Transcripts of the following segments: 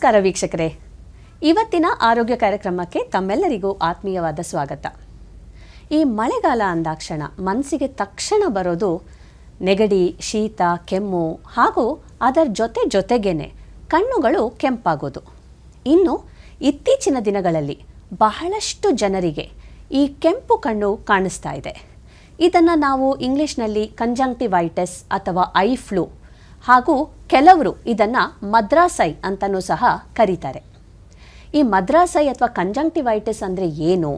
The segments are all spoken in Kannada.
ನಮಸ್ಕಾರ ವೀಕ್ಷಕರೇ. ಇವತ್ತಿನ ಆರೋಗ್ಯ ಕಾರ್ಯಕ್ರಮಕ್ಕೆ ತಮ್ಮೆಲ್ಲರಿಗೂ ಆತ್ಮೀಯವಾದ ಸ್ವಾಗತ. ಈ ಮಳೆಗಾಲ ಅಂದಾಕ್ಷಣ ಮನಸ್ಸಿಗೆ ತಕ್ಷಣ ಬರೋದು ನೆಗಡಿ, ಶೀತ, ಕೆಮ್ಮು ಹಾಗೂ ಅದರ ಜೊತೆ ಜೊತೆಗೇನೆ ಕಣ್ಣುಗಳು ಕೆಂಪಾಗೋದು. ಇನ್ನು ಇತ್ತೀಚಿನ ದಿನಗಳಲ್ಲಿ ಬಹಳಷ್ಟು ಜನರಿಗೆ ಈ ಕೆಂಪು ಕಣ್ಣು ಕಾಣಿಸ್ತಾ ಇದೆ. ಇದನ್ನು ನಾವು ಇಂಗ್ಲೀಷ್ನಲ್ಲಿ ಕಂಜಂಕ್ಟಿವೈಟಸ್ ಅಥವಾ ಐ ಫ್ಲೂ ಹಾಗೂ ಕೆಲವರು ಇದನ್ನ ಮದ್ರಾಸೈ ಅಂತಲೂ ಸಹ ಕರೀತಾರೆ. ಈ ಮದ್ರಾಸೈ ಅಥವಾ ಕಂಜಂಕ್ಟಿವೈಟಿಸ್ ಅಂದರೆ ಏನು?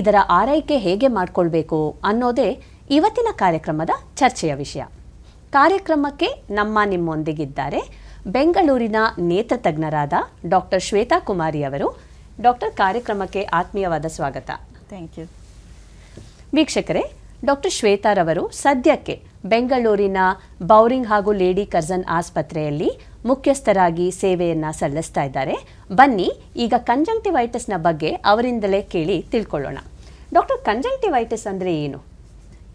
ಇದರ ಆರೈಕೆ ಹೇಗೆ ಮಾಡಿಕೊಳ್ಬೇಕು ಅನ್ನೋದೇ ಇವತ್ತಿನ ಕಾರ್ಯಕ್ರಮದ ಚರ್ಚೆಯ ವಿಷಯ. ಕಾರ್ಯಕ್ರಮಕ್ಕೆ ನಮ್ಮ ನಿಮ್ಮೊಂದಿಗಿದ್ದಾರೆ ಬೆಂಗಳೂರಿನ ನೇತ್ರ ತಜ್ಞರಾದ ಡಾಕ್ಟರ್ ಶ್ವೇತಾ ಕುಮಾರಿ ಅವರು. ಡಾಕ್ಟರ್ ಕಾರ್ಯಕ್ರಮಕ್ಕೆ ಆತ್ಮೀಯವಾದ ಸ್ವಾಗತ. ಥ್ಯಾಂಕ್ ಯು ವೀಕ್ಷಕರೇ ಡಾಕ್ಟರ್ ಶ್ವೇತಾರವರು ಸದ್ಯಕ್ಕೆ ಬೆಂಗಳೂರಿನ ಬೌರಿಂಗ್ ಹಾಗೂ ಲೇಡಿ ಕರ್ಜನ್ ಆಸ್ಪತ್ರೆಯಲ್ಲಿ ಮುಖ್ಯಸ್ಥರಾಗಿ ಸೇವೆಯನ್ನ ಸಲ್ಲಿಸ್ತಾ ಇದ್ದಾರೆ. ಬನ್ನಿ, ಈಗ ಕಂಜಂಕ್ಟಿವೈಟಿಸ್ನ ಬಗ್ಗೆ ಅವರಿಂದಲೇ ಕೇಳಿ ತಿಳ್ಕೊಳ್ಳೋಣ. ಡಾಕ್ಟರ್ ಕಂಜಂಕ್ಟಿವೈಟಿಸ್ ಅಂದರೆ ಏನು?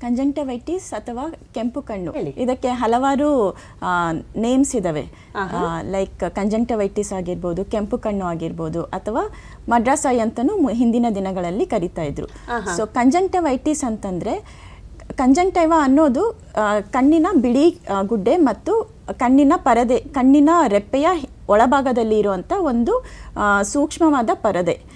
ಕಂಜಂಕ್ಟಿವೈಟಿಸ್ ಅಥವಾ ಕೆಂಪು ಕಣ್ಣು. ಇದಕ್ಕೆ ಹಲವಾರು ನೇಮ್ಸ್ ಇದಾವೆ. ಲೈಕ್ ಕಂಜಂಕ್ಟಿವೈಟಿಸ್ ಆಗಿರ್ಬೋದು ಕೆಂಪು ಕಣ್ಣು ಆಗಿರ್ಬೋದು ಅಥವಾ ಮಡ್ರಾಸೈ ಅಂತಲೂ ಮು- ಹಿಂದಿನ ದಿನಗಳಲ್ಲಿ ಕರಿತಾ ಇದ್ರು. ಸೊ ಕಂಜಂಕ್ಟಿವೈಟಿಸ್ ಅಂತಂದ್ರೆ ಕಂಜಂಕ್ಟೈವ ಅನ್ನೋದು ಕಣ್ಣಿನ ಬಿಳಿ ಗುಡ್ಡೆ ಮತ್ತು ಕಣ್ಣಿನ ಪರದೆ ಕಣ್ಣಿನ ರೆಪ್ಪೆಯ ಒಳಭಾಗದಲ್ಲಿ ಇರುವಂಥ ಒಂದು ಸೂಕ್ಷ್ಮವಾದ ಪರದೆ.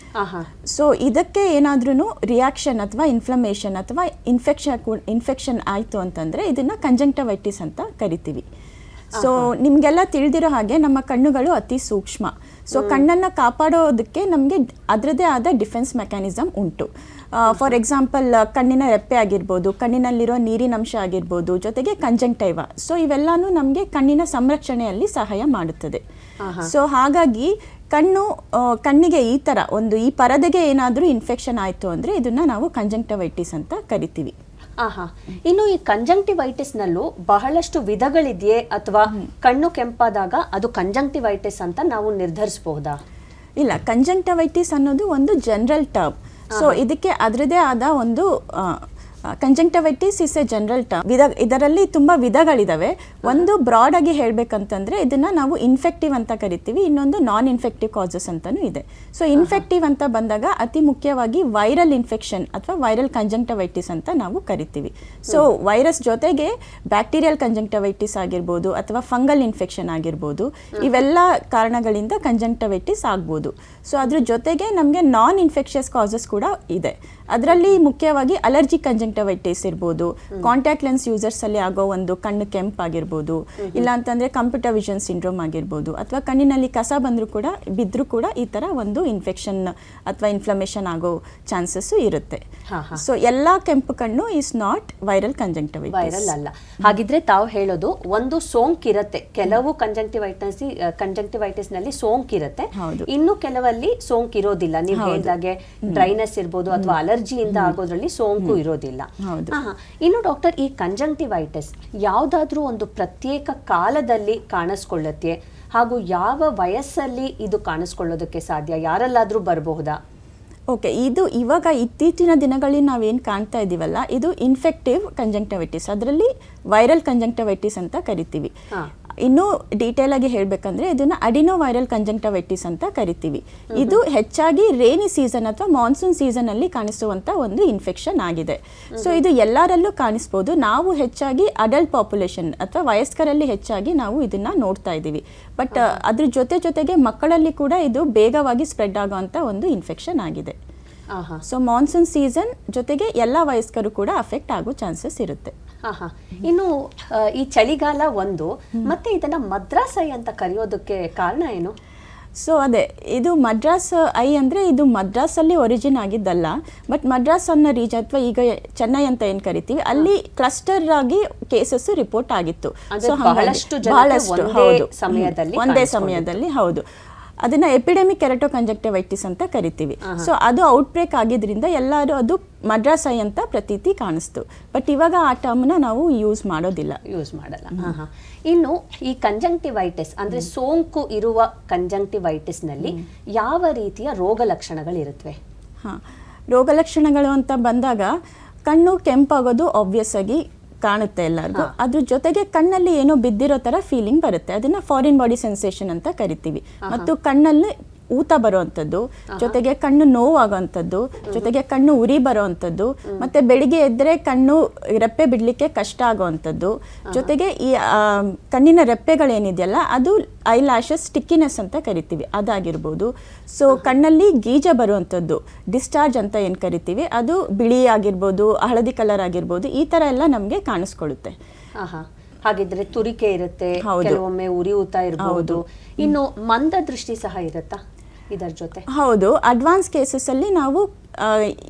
ಸೊ ಇದಕ್ಕೆ ಏನಾದ್ರೂ ರಿಯಾಕ್ಷನ್ ಅಥವಾ ಇನ್ಫ್ಲಮೇಷನ್ ಅಥವಾ ಇನ್ಫೆಕ್ಷನ್ ಇನ್ಫೆಕ್ಷನ್ ಆಯಿತು ಅಂತಂದರೆ ಇದನ್ನ ಕಂಜಂಕ್ಟವೈಟಿಸ್ ಅಂತ ಕರಿತೀವಿ. ಸೊ ನಿಮಗೆಲ್ಲ ತಿಳಿದಿರೋ ಹಾಗೆ ನಮ್ಮ ಕಣ್ಣುಗಳು ಅತಿ ಸೂಕ್ಷ್ಮ. ಸೊ ಕಣ್ಣನ್ನು ಕಾಪಾಡೋದಕ್ಕೆ ನಮಗೆ ಅದರದೇ ಆದ ಡಿಫೆನ್ಸ್ ಮೆಕ್ಯಾನಿಸಮ್ ಉಂಟು. ಫಾರ್ ಎಕ್ಸಾಂಪಲ್ ಕಣ್ಣಿನ ರೆಪ್ಪೆ ಆಗಿರ್ಬೋದು ಕಣ್ಣಿನಲ್ಲಿರೋ ನೀರಿನಂಶ ಆಗಿರ್ಬೋದು ಜೊತೆಗೆ ಕಂಜಂಕ್ಟೈವ ಸೊ ಇವೆಲ್ಲನೂ ನಮಗೆ ಕಣ್ಣಿನ ಸಂರಕ್ಷಣೆಯಲ್ಲಿ ಸಹಾಯ ಮಾಡುತ್ತದೆ. ಸೊ ಹಾಗಾಗಿ ಕಣ್ಣು ಕಣ್ಣಿಗೆ ಈ ಥರ ಒಂದು ಈ ಪರದೆಗೆ ಏನಾದರೂ ಇನ್ಫೆಕ್ಷನ್ ಆಯಿತು ಅಂದರೆ ಇದನ್ನು ನಾವು ಕಂಜಂಕ್ಟಿವೈಟಿಸ್ ಅಂತ ಕರಿತೀವಿ. ಆಹಾ. ಇನ್ನು ಈ ಕಂಜಂಕ್ಟಿವೈಟಿಸ್ನಲ್ಲೂ ಬಹಳಷ್ಟು ವಿಧಗಳಿದೆಯೇ ಅಥವಾ ಕಣ್ಣು ಕೆಂಪಾದಾಗ ಅದು ಕಂಜಂಕ್ಟಿವೈಟಿಸ್ ಅಂತ ನಾವು ನಿರ್ಧರಿಸಬಹುದಾ ಇಲ್ಲ ಕಂಜಂಕ್ಟವೈಟಿಸ್ ಅನ್ನೋದು ಒಂದು ಜನರಲ್ ಟರ್ಮ್ ಸೊ ಇದಕ್ಕೆ ಅದರದೇ ಆದ ಒಂದು conjunctivitis is a general term ವಿಧ ಇದರಲ್ಲಿ ತುಂಬ ವಿಧಗಳಿದ್ದಾವೆ ಒಂದು ಬ್ರಾಡ್ ಆಗಿ ಹೇಳಬೇಕಂತಂದ್ರೆ ಇದನ್ನು ನಾವು ಇನ್ಫೆಕ್ಟಿವ್ ಅಂತ ಕರಿತೀವಿ, ಇನ್ನೊಂದು ನಾನ್ ಇನ್ಫೆಕ್ಟಿವ್ ಕಾಸಸ್ ಅಂತಲೂ ಇದೆ. ಸೊ ಇನ್ಫೆಕ್ಟಿವ್ ಅಂತ ಬಂದಾಗ ಅತಿ ಮುಖ್ಯವಾಗಿ ವೈರಲ್ ಇನ್ಫೆಕ್ಷನ್ ಅಥವಾ ವೈರಲ್ ಕಂಜಂಕ್ಟವೈಟಿಸ್ ಅಂತ ನಾವು ಕರಿತೀವಿ. ಸೊ ವೈರಸ್ ಜೊತೆಗೆ ಬ್ಯಾಕ್ಟೀರಿಯಲ್ ಕಂಜಂಕ್ಟವೈಟಿಸ್ ಆಗಿರ್ಬೋದು ಅಥವಾ ಫಂಗಲ್ ಇನ್ಫೆಕ್ಷನ್ ಆಗಿರ್ಬೋದು, ಇವೆಲ್ಲ ಕಾರಣಗಳಿಂದ ಕಂಜಂಕ್ಟವೈಟಿಸ್ ಆಗ್ಬೋದು. ಸೊ ಅದ್ರ ಜೊತೆಗೆ ನಮಗೆ ನಾನ್ ಇನ್ಫೆಕ್ಷಿಯಸ್ ಕಾಸಸ್ ಕೂಡ ಇದೆ. ಅದರಲ್ಲಿ ಮುಖ್ಯವಾಗಿ ಅಲರ್ಜಿ ಕಂಜಂಕ್ಟಿವೈಟಿಸ್ ಇರ್ಬೋದು ಕಾಂಟ್ಯಾಕ್ಟ್ ಲೆನ್ಸ್ ಯೂಸರ್ಸ್ ಅಲ್ಲಿ ಆಗೋ ಒಂದು ಕಣ್ಣು ಕೆಂಪಾಗಿರ್ಬೋದು. ಇಲ್ಲ ಅಂತಂದ್ರೆ ಕಂಪ್ಯೂಟರ್ ವಿಷನ್ ಸಿಂಡ್ರೋಮ್ ಆಗಿರ್ಬೋದು. ಅಥವಾ ಕಣ್ಣಿನಲ್ಲಿ ಕಸ ಬಂದರೂ ಕೂಡ ಬಿದ್ದರೂ ಕೂಡ ಈ ತರ ಒಂದು ಇನ್ಫೆಕ್ಷನ್ ಅಥವಾ ಇನ್ಫ್ಲಮೇಷನ್ ಆಗೋ ಚಾನ್ಸಸ್ ಇರುತ್ತೆ. ಸೊ ಎಲ್ಲಾ ಕೆಂಪು ಕಣ್ಣು is not viral conjunctivitis viral ಅಲ್ಲ. ಹಾಗಿದ್ರೆ ತಾವು ಹೇಳೋದು ಒಂದು ಸೋಂಕಿರುತ್ತೆ. ಕೆಲವು ಕಂಜಂಕ್ಟಿವೈಟಿಸ್ ಕಂಜಂಕ್ಟಿವೈಟಿಸ್ನಲ್ಲಿ ಸೋಂಕ್ ಹೌದು. ಇನ್ನು ಕೆಲವಲ್ಲಿ ಸೋಂಕಿರೋದಿಲ್ಲ. ನೀವು ಹೇಳಿದಾಗೆ ಡ್ರೈನೆಸ್ ಇರ್ಬೋದು ಅಥವಾ ಅಲರ್ಜಿಯಿಂದ ಆಗೋದ್ರಲ್ಲಿ ಸೋಂಕು ಇರೋದಿಲ್ಲ. ಇನ್ನು ಡಾಕ್ಟರ್ ಈ ಕಂಜಂಕ್ಟಿವೈಟಿಸ್ ಯಾವ್ದಾದ್ರೂ ಒಂದು ಪ್ರತ್ಯೇಕ ಕಾಲದಲ್ಲಿ ಕಾಣಿಸ್ಕೊಳ್ಳುತ್ತೆ ಹಾಗೂ ಯಾವ ವಯಸ್ಸಲ್ಲಿ ಇದು ಕಾಣಿಸ್ಕೊಳ್ಳೋದಕ್ಕೆ ಸಾಧ್ಯ? ಯಾರಲ್ಲಾದರೂ ಬರಬಹುದಾ ಓಕೆ ಇದು ಇವಾಗ ಇತ್ತೀಚಿನ ದಿನಗಳಲ್ಲಿ ನಾವೇನು ಕಾಣ್ತಾ ಇದ್ದೀವಲ್ಲ ಇದು ಇನ್ಫೆಕ್ಟಿವ್ ಕಂಜಂಕ್ಟಿವೈಟಿಸ್ ಅದರಲ್ಲಿ ವೈರಲ್ ಕಂಜಂಕ್ಟಿವೈಟಿಸ್ ಅಂತ ಕರಿತೀವಿ. ಹಾ. ಇನ್ನೂ ಡೀಟೇಲ್ ಆಗಿ ಹೇಳಬೇಕಂದ್ರೆ ಇದನ್ನ ಅಡಿನೋ ವೈರಲ್ ಕಂಜಂಕ್ಟವೈಟಿಸ್ ಅಂತ ಕರಿತೀವಿ. ಇದು ಹೆಚ್ಚಾಗಿ ರೇನಿ ಸೀಸನ್ ಅಥವಾ ಮಾನ್ಸೂನ್ ಸೀಸನ್ ಅಲ್ಲಿ ಕಾಣಿಸುವಂತ ಒಂದು ಇನ್ಫೆಕ್ಷನ್ ಆಗಿದೆ. ಸೊ ಇದು ಎಲ್ಲರಲ್ಲೂ ಕಾಣಿಸ್ಬೋದು. ನಾವು ಹೆಚ್ಚಾಗಿ ಅಡಲ್ಟ್ ಪಾಪ್ಯುಲೇಷನ್ ಅಥವಾ ವಯಸ್ಕರಲ್ಲಿ ಹೆಚ್ಚಾಗಿ ನಾವು ಇದನ್ನ ನೋಡ್ತಾ ಇದ್ದೀವಿ. ಬಟ್ ಅದ್ರ ಜೊತೆ ಜೊತೆಗೆ ಮಕ್ಕಳಲ್ಲಿ ಕೂಡ ಇದು ಬೇಗವಾಗಿ ಸ್ಪ್ರೆಡ್ ಆಗುವಂತ ಒಂದು ಇನ್ಫೆಕ್ಷನ್ ಆಗಿದೆ. ಸೊ ಮಾನ್ಸೂನ್ ಸೀಸನ್ ಜೊತೆಗೆ ಎಲ್ಲ ವಯಸ್ಕರು ಕೂಡ ಅಫೆಕ್ಟ್ ಆಗೋ ಚಾನ್ಸಸ್ ಇರುತ್ತೆ. ಇನ್ನು ಈ ಚಳಿಗಾಲ ಒಂದು ಮತ್ತೆ ಇದನ್ನ ಮದ್ರಾಸೈ ಅಂತ ಕರೆಯೋದಕ್ಕೆ ಕಾರಣ ಏನು? ಸೊ ಅದೇ ಇದು ಮದ್ರಾಸ್ ಐ ಅಂದರೆ ಇದು ಮದ್ರಾಸಲ್ಲಿ ಒರಿಜಿನ್ ಆಗಿದ್ದಲ್ಲ ಬಟ್ ಮದ್ರಾಸ್ ಅನ್ನೋ ರೀಜನ್ ಅಥವಾ ಈಗ ಚೆನ್ನೈ ಅಂತ ಏನು ಕರಿತೀವಿ ಅಲ್ಲಿ ಕ್ಲಸ್ಟರ್ ಆಗಿ ಕೇಸಸ್ ರಿಪೋರ್ಟ್ ಆಗಿತ್ತು. ಸೊ ಬಹಳಷ್ಟು ಬಹಳಷ್ಟು, ಹೌದು. ಸಮಯದಲ್ಲಿ ಒಂದೇ ಸಮಯದಲ್ಲಿ ಹೌದು. ಅದನ್ನ ಎಪಿಡೆಮಿಕ್ ಕೆರಟೋ ಕಂಜಕ್ಟಿವೈಟಿಸ್ ಅಂತ ಕರಿತೀವಿ. ಸೊ ಅದು ಔಟ್ ಬ್ರೇಕ್ ಆಗಿದ್ರಿಂದ ಎಲ್ಲರೂ ಅದು ಮದ್ರಾಸ್ ಐ ಅಂತ ಪ್ರತೀತಿ ಕಾಣಿಸ್ತು. ಬಟ್ ಇವಾಗ ಆ ಟರ್ಮ್ನ ನಾವು ಯೂಸ್ ಮಾಡೋದಿಲ್ಲ. ಯೂಸ್ ಮಾಡಲ್ಲ. ಇನ್ನು ಈ ಕಂಜಂಕ್ಟಿವೈಟಿಸ್ ಅಂದ್ರೆ ಸೋಂಕು ಇರುವ ಕಂಜಂಕ್ಟಿವೈಟಿಸ್ನಲ್ಲಿ ಯಾವ ರೀತಿಯ ರೋಗ ಲಕ್ಷಣಗಳಿರುತ್ತವೆ ಹಾಂ. ರೋಗ ಲಕ್ಷಣಗಳು ಅಂತ ಬಂದಾಗ ಕಣ್ಣು ಕೆಂಪಾಗೋದು ಆಬ್ವಿಯಸ್ ಆಗಿ ಕಾಣುತ್ತೆ ಎಲ್ಲರಿಗೂ. ಅದ್ರ ಜೊತೆಗೆ ಕಣ್ಣಲ್ಲಿ ಏನೋ ಬಿದ್ದಿರೋ ತರ ಫೀಲಿಂಗ್ ಬರುತ್ತೆ. ಅದನ್ನ ಫಾರಿನ್ ಬಾಡಿ ಸೆನ್ಸೇಷನ್ ಅಂತ ಕರಿತೀವಿ. ಮತ್ತು ಕಣ್ಣಲ್ಲಿ ಊತ ಬರುವಂಥದ್ದು ಜೊತೆಗೆ ಕಣ್ಣು ನೋವಾಗುವಂಥದ್ದು ಜೊತೆಗೆ ಕಣ್ಣು ಉರಿ ಬರುವಂಥದ್ದು ಮತ್ತೆ ಬೆಳಿಗ್ಗೆ ಎದ್ದರೆ ಕಣ್ಣು ರೆಪ್ಪೆ ಬಿಡಲಿಕ್ಕೆ ಕಷ್ಟ ಆಗುವಂಥದ್ದು ಜೊತೆಗೆ ಈ ಕಣ್ಣಿನ ರೆಪ್ಪೆಗಳೇನಿದೆಯಲ್ಲ ಅದು ಐ ಲ್ಯಾಶಸ್ ಸ್ಟಿಕ್ಕಿನೆಸ್ ಅಂತ ಕರಿತೀವಿ ಅದಾಗಿರ್ಬೋದು. ಸೊ ಕಣ್ಣಲ್ಲಿ ಗೀಜ ಬರುವಂಥದ್ದು ಡಿಸ್ಚಾರ್ಜ್ ಅಂತ ಏನು ಕರಿತೀವಿ ಅದು ಬಿಳಿ ಆಗಿರ್ಬೋದು ಹಳದಿ ಕಲರ್ ಆಗಿರ್ಬೋದು ಈ ಥರ ಎಲ್ಲ ನಮಗೆ ಕಾಣಿಸ್ಕೊಳ್ಳುತ್ತೆ. ಹಾಗಿದ್ರೆ ತುರಿಕೆ ಇರುತ್ತೆ. ಕೆಲವೊಮ್ಮೆ ಉರಿಯೂತ ಇರಬಹುದು ಇನ್ನು ಮಂದ ದೃಷ್ಟಿ ಸಹ ಇರುತ್ತಾ? ಇದರ ಜೊತೆ. ಹೌದು ಅಡ್ವಾನ್ಸ್ ಕೇಸಸ್ಸಲ್ಲಿ ನಾವು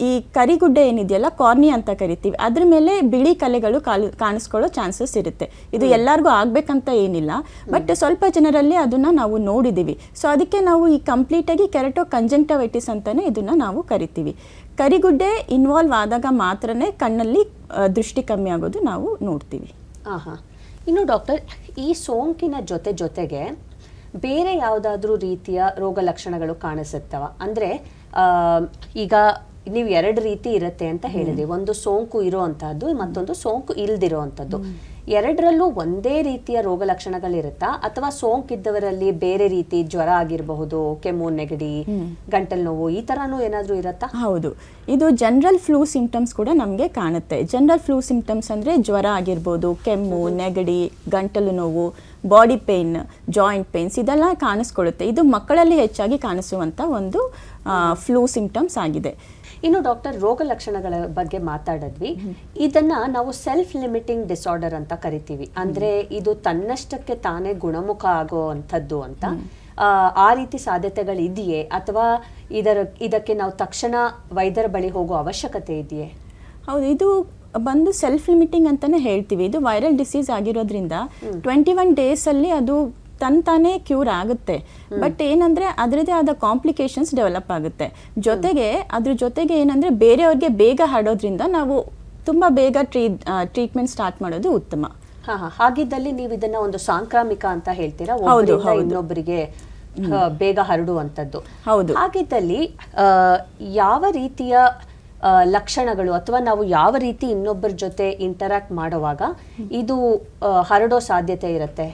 ಈ ಕರಿಗುಡ್ಡೆ ಏನಿದೆಯಲ್ಲ ಕಾರ್ನಿ ಅಂತ ಕರಿತೀವಿ. ಅದ್ರ ಮೇಲೆ ಬಿಳಿ ಕಲೆಗಳು ಕಾಲು ಕಾಣಿಸ್ಕೊಳ್ಳೋ ಚಾನ್ಸಸ್ ಇರುತ್ತೆ. ಇದು ಎಲ್ಲರಿಗೂ ಆಗ್ಬೇಕಂತ ಏನಿಲ್ಲ. ಬಟ್ ಸ್ವಲ್ಪ ಜನರಲ್ಲಿ ಅದನ್ನ ನಾವು ನೋಡಿದ್ದೀವಿ ಸೊ ಅದಕ್ಕೆ ನಾವು ಈ ಕಂಪ್ಲೀಟಾಗಿ ಕೆರೆಟೋ ಕಂಜಂಕ್ಟವೈಟಿಸ್ ಅಂತಾನೆ ಇದನ್ನ ನಾವು ಕರಿತೀವಿ. ಕರಿಗುಡ್ಡೆ ಇನ್ವಾಲ್ವ್ ಆದಾಗ ಮಾತ್ರ ಕಣ್ಣಲ್ಲಿ ದೃಷ್ಟಿ ಕಮ್ಮಿ ಆಗೋದು ನಾವು ನೋಡ್ತೀವಿ. ಆಹಾ. ಇನ್ನು ಡಾಕ್ಟರ್ ಈ ಸೋಂಕಿನ ಜೊತೆ ಜೊತೆಗೆ ಬೇರೆ ಯಾವುದಾದ್ರೂ ರೀತಿಯ ರೋಗ ಲಕ್ಷಣಗಳು ಕಾಣಿಸುತ್ತವ. ಅಂದ್ರೆ ಈಗ ನೀವು ಎರಡು ರೀತಿ ಇರುತ್ತೆ ಅಂತ ಹೇಳಿದ್ರಿ. ಒಂದು ಸೋಂಕು ಇರುವಂತಹದ್ದು ಮತ್ತೊಂದು ಸೋಂಕು ಇಲ್ದಿರುವಂತದ್ದು ಎರಡರಲ್ಲೂ ಒಂದೇ ರೀತಿಯ ರೋಗ ಲಕ್ಷಣಗಳಿರುತ್ತಾ ಅಥವಾ ಸೋಂಕಿದ್ದವರಲ್ಲಿ ಬೇರೆ ರೀತಿ ಜ್ವರ ಆಗಿರಬಹುದು ಕೆಮ್ಮು ನೆಗಡಿ ಗಂಟಲು ನೋವು ಈ ತರನು ಏನಾದ್ರೂ ಇರುತ್ತಾ? ಹೌದು. ಇದು ಜನರಲ್ ಫ್ಲೂ ಸಿಂಪ್ಟಮ್ಸ್ ಕೂಡ ನಮಗೆ ಕಾಣುತ್ತೆ. ಜನರಲ್ ಫ್ಲೂ ಸಿಂಪ್ಟಮ್ಸ್ ಅಂದರೆ ಜ್ವರ ಆಗಿರ್ಬೋದು ಕೆಮ್ಮು ನೆಗಡಿ ಗಂಟಲು ನೋವು ಬಾಡಿ ಪೇಯ್ನ್ ಜಾಯಿಂಟ್ ಪೇಯ್ನ್ಸ್ ಇದೆಲ್ಲ ಕಾಣಿಸ್ಕೊಳ್ಳುತ್ತೆ. ಇದು ಮಕ್ಕಳಲ್ಲಿ ಹೆಚ್ಚಾಗಿ ಕಾಣಿಸುವಂಥ ಒಂದು ಫ್ಲೂ ಸಿಂಪ್ಟಮ್ಸ್ ಆಗಿದೆ. ಇನ್ನು ಡಾಕ್ಟರ್ ರೋಗ ಲಕ್ಷಣಗಳ ಬಗ್ಗೆ ಮಾತಾಡಿದ್ವಿ. ಇದನ್ನ ನಾವು ಸೆಲ್ಫ್ ಲಿಮಿಟಿಂಗ್ ಡಿಸಾರ್ಡರ್ ಅಂತ ಕರಿತೀವಿ. ಅಂದ್ರೆ ಇದು ತನ್ನಷ್ಟಕ್ಕೆ ತಾನೇ ಗುಣಮುಖ ಆಗುವಂಥದ್ದು ಅಂತ. ಆ, ರೀತಿ ಸಾಧ್ಯತೆಗಳು ಇದೆಯೇ ಅಥವಾ ಇದರ ಇದಕ್ಕೆ ನಾವು ತಕ್ಷಣ ವೈದ್ಯರ ಬಳಿ ಹೋಗೋ ಅವಶ್ಯಕತೆ ಇದೆಯೇ? ಹೌದು ಇದು ಬಂದು ಸೆಲ್ಫ್ ಲಿಮಿಟಿಂಗ್ ಅಂತಾನೆ ಹೇಳ್ತೀವಿ. ಇದು ವೈರಲ್ ಡಿಸೀಸ್ ಆಗಿರೋದ್ರಿಂದ ಟ್ವೆಂಟಿ ಒನ್ ಅಲ್ಲಿ ಅದು ತನ್ ತಾನೇ ಕ್ಯೂರ್ ಆಗುತ್ತೆ. ಬಟ್ ಏನಂದ್ರೆ ಅದರದೇ ಆದ ಕಾಂಪ್ಲಿಕೇಶನ್ಸ್ ಡೆವಲಪ್ ಆಗುತ್ತೆ. ಜೊತೆಗೆ ಅದ್ರ ಜೊತೆಗೆ ಏನಂದ್ರೆ ಬೇರೆಯವ್ರಿಗೆ ಬೇಗ ಹರಡೋದ್ರಿಂದ ನಾವು ತುಂಬಾ ಬೇಗ ಟ್ರೀಟ್ ಟ್ರೀಟ್ಮೆಂಟ್ ಸ್ಟಾರ್ಟ್ ಮಾಡೋದು ಉತ್ತಮ. ಹಾಗಿದ್ದಲ್ಲಿ ನೀವು ಇದನ್ನ ಒಂದು ಸಾಂಕ್ರಾಮಿಕ ಅಂತ ಹೇಳ್ತೀರಾ. ಇನ್ನೊಬ್ಬರಿಗೆ ಬೇಗ ಹರಡುವಂಥದ್ದು ಹೌದು. ಹಾಗಿದ್ದಲ್ಲಿ ಯಾವ ರೀತಿಯ ಲಕ್ಷಣಗಳು ಅಥವಾ ನಾವು ಯಾವ ರೀತಿ ಇನ್ನೊಬ್ಬರ ಜೊತೆ ಇಂಟರಾಕ್ಟ್ ಮಾಡುವಾಗ ಇದು ಹರಡೋ ಸಾಧ್ಯತೆ ಇರುತ್ತೆ?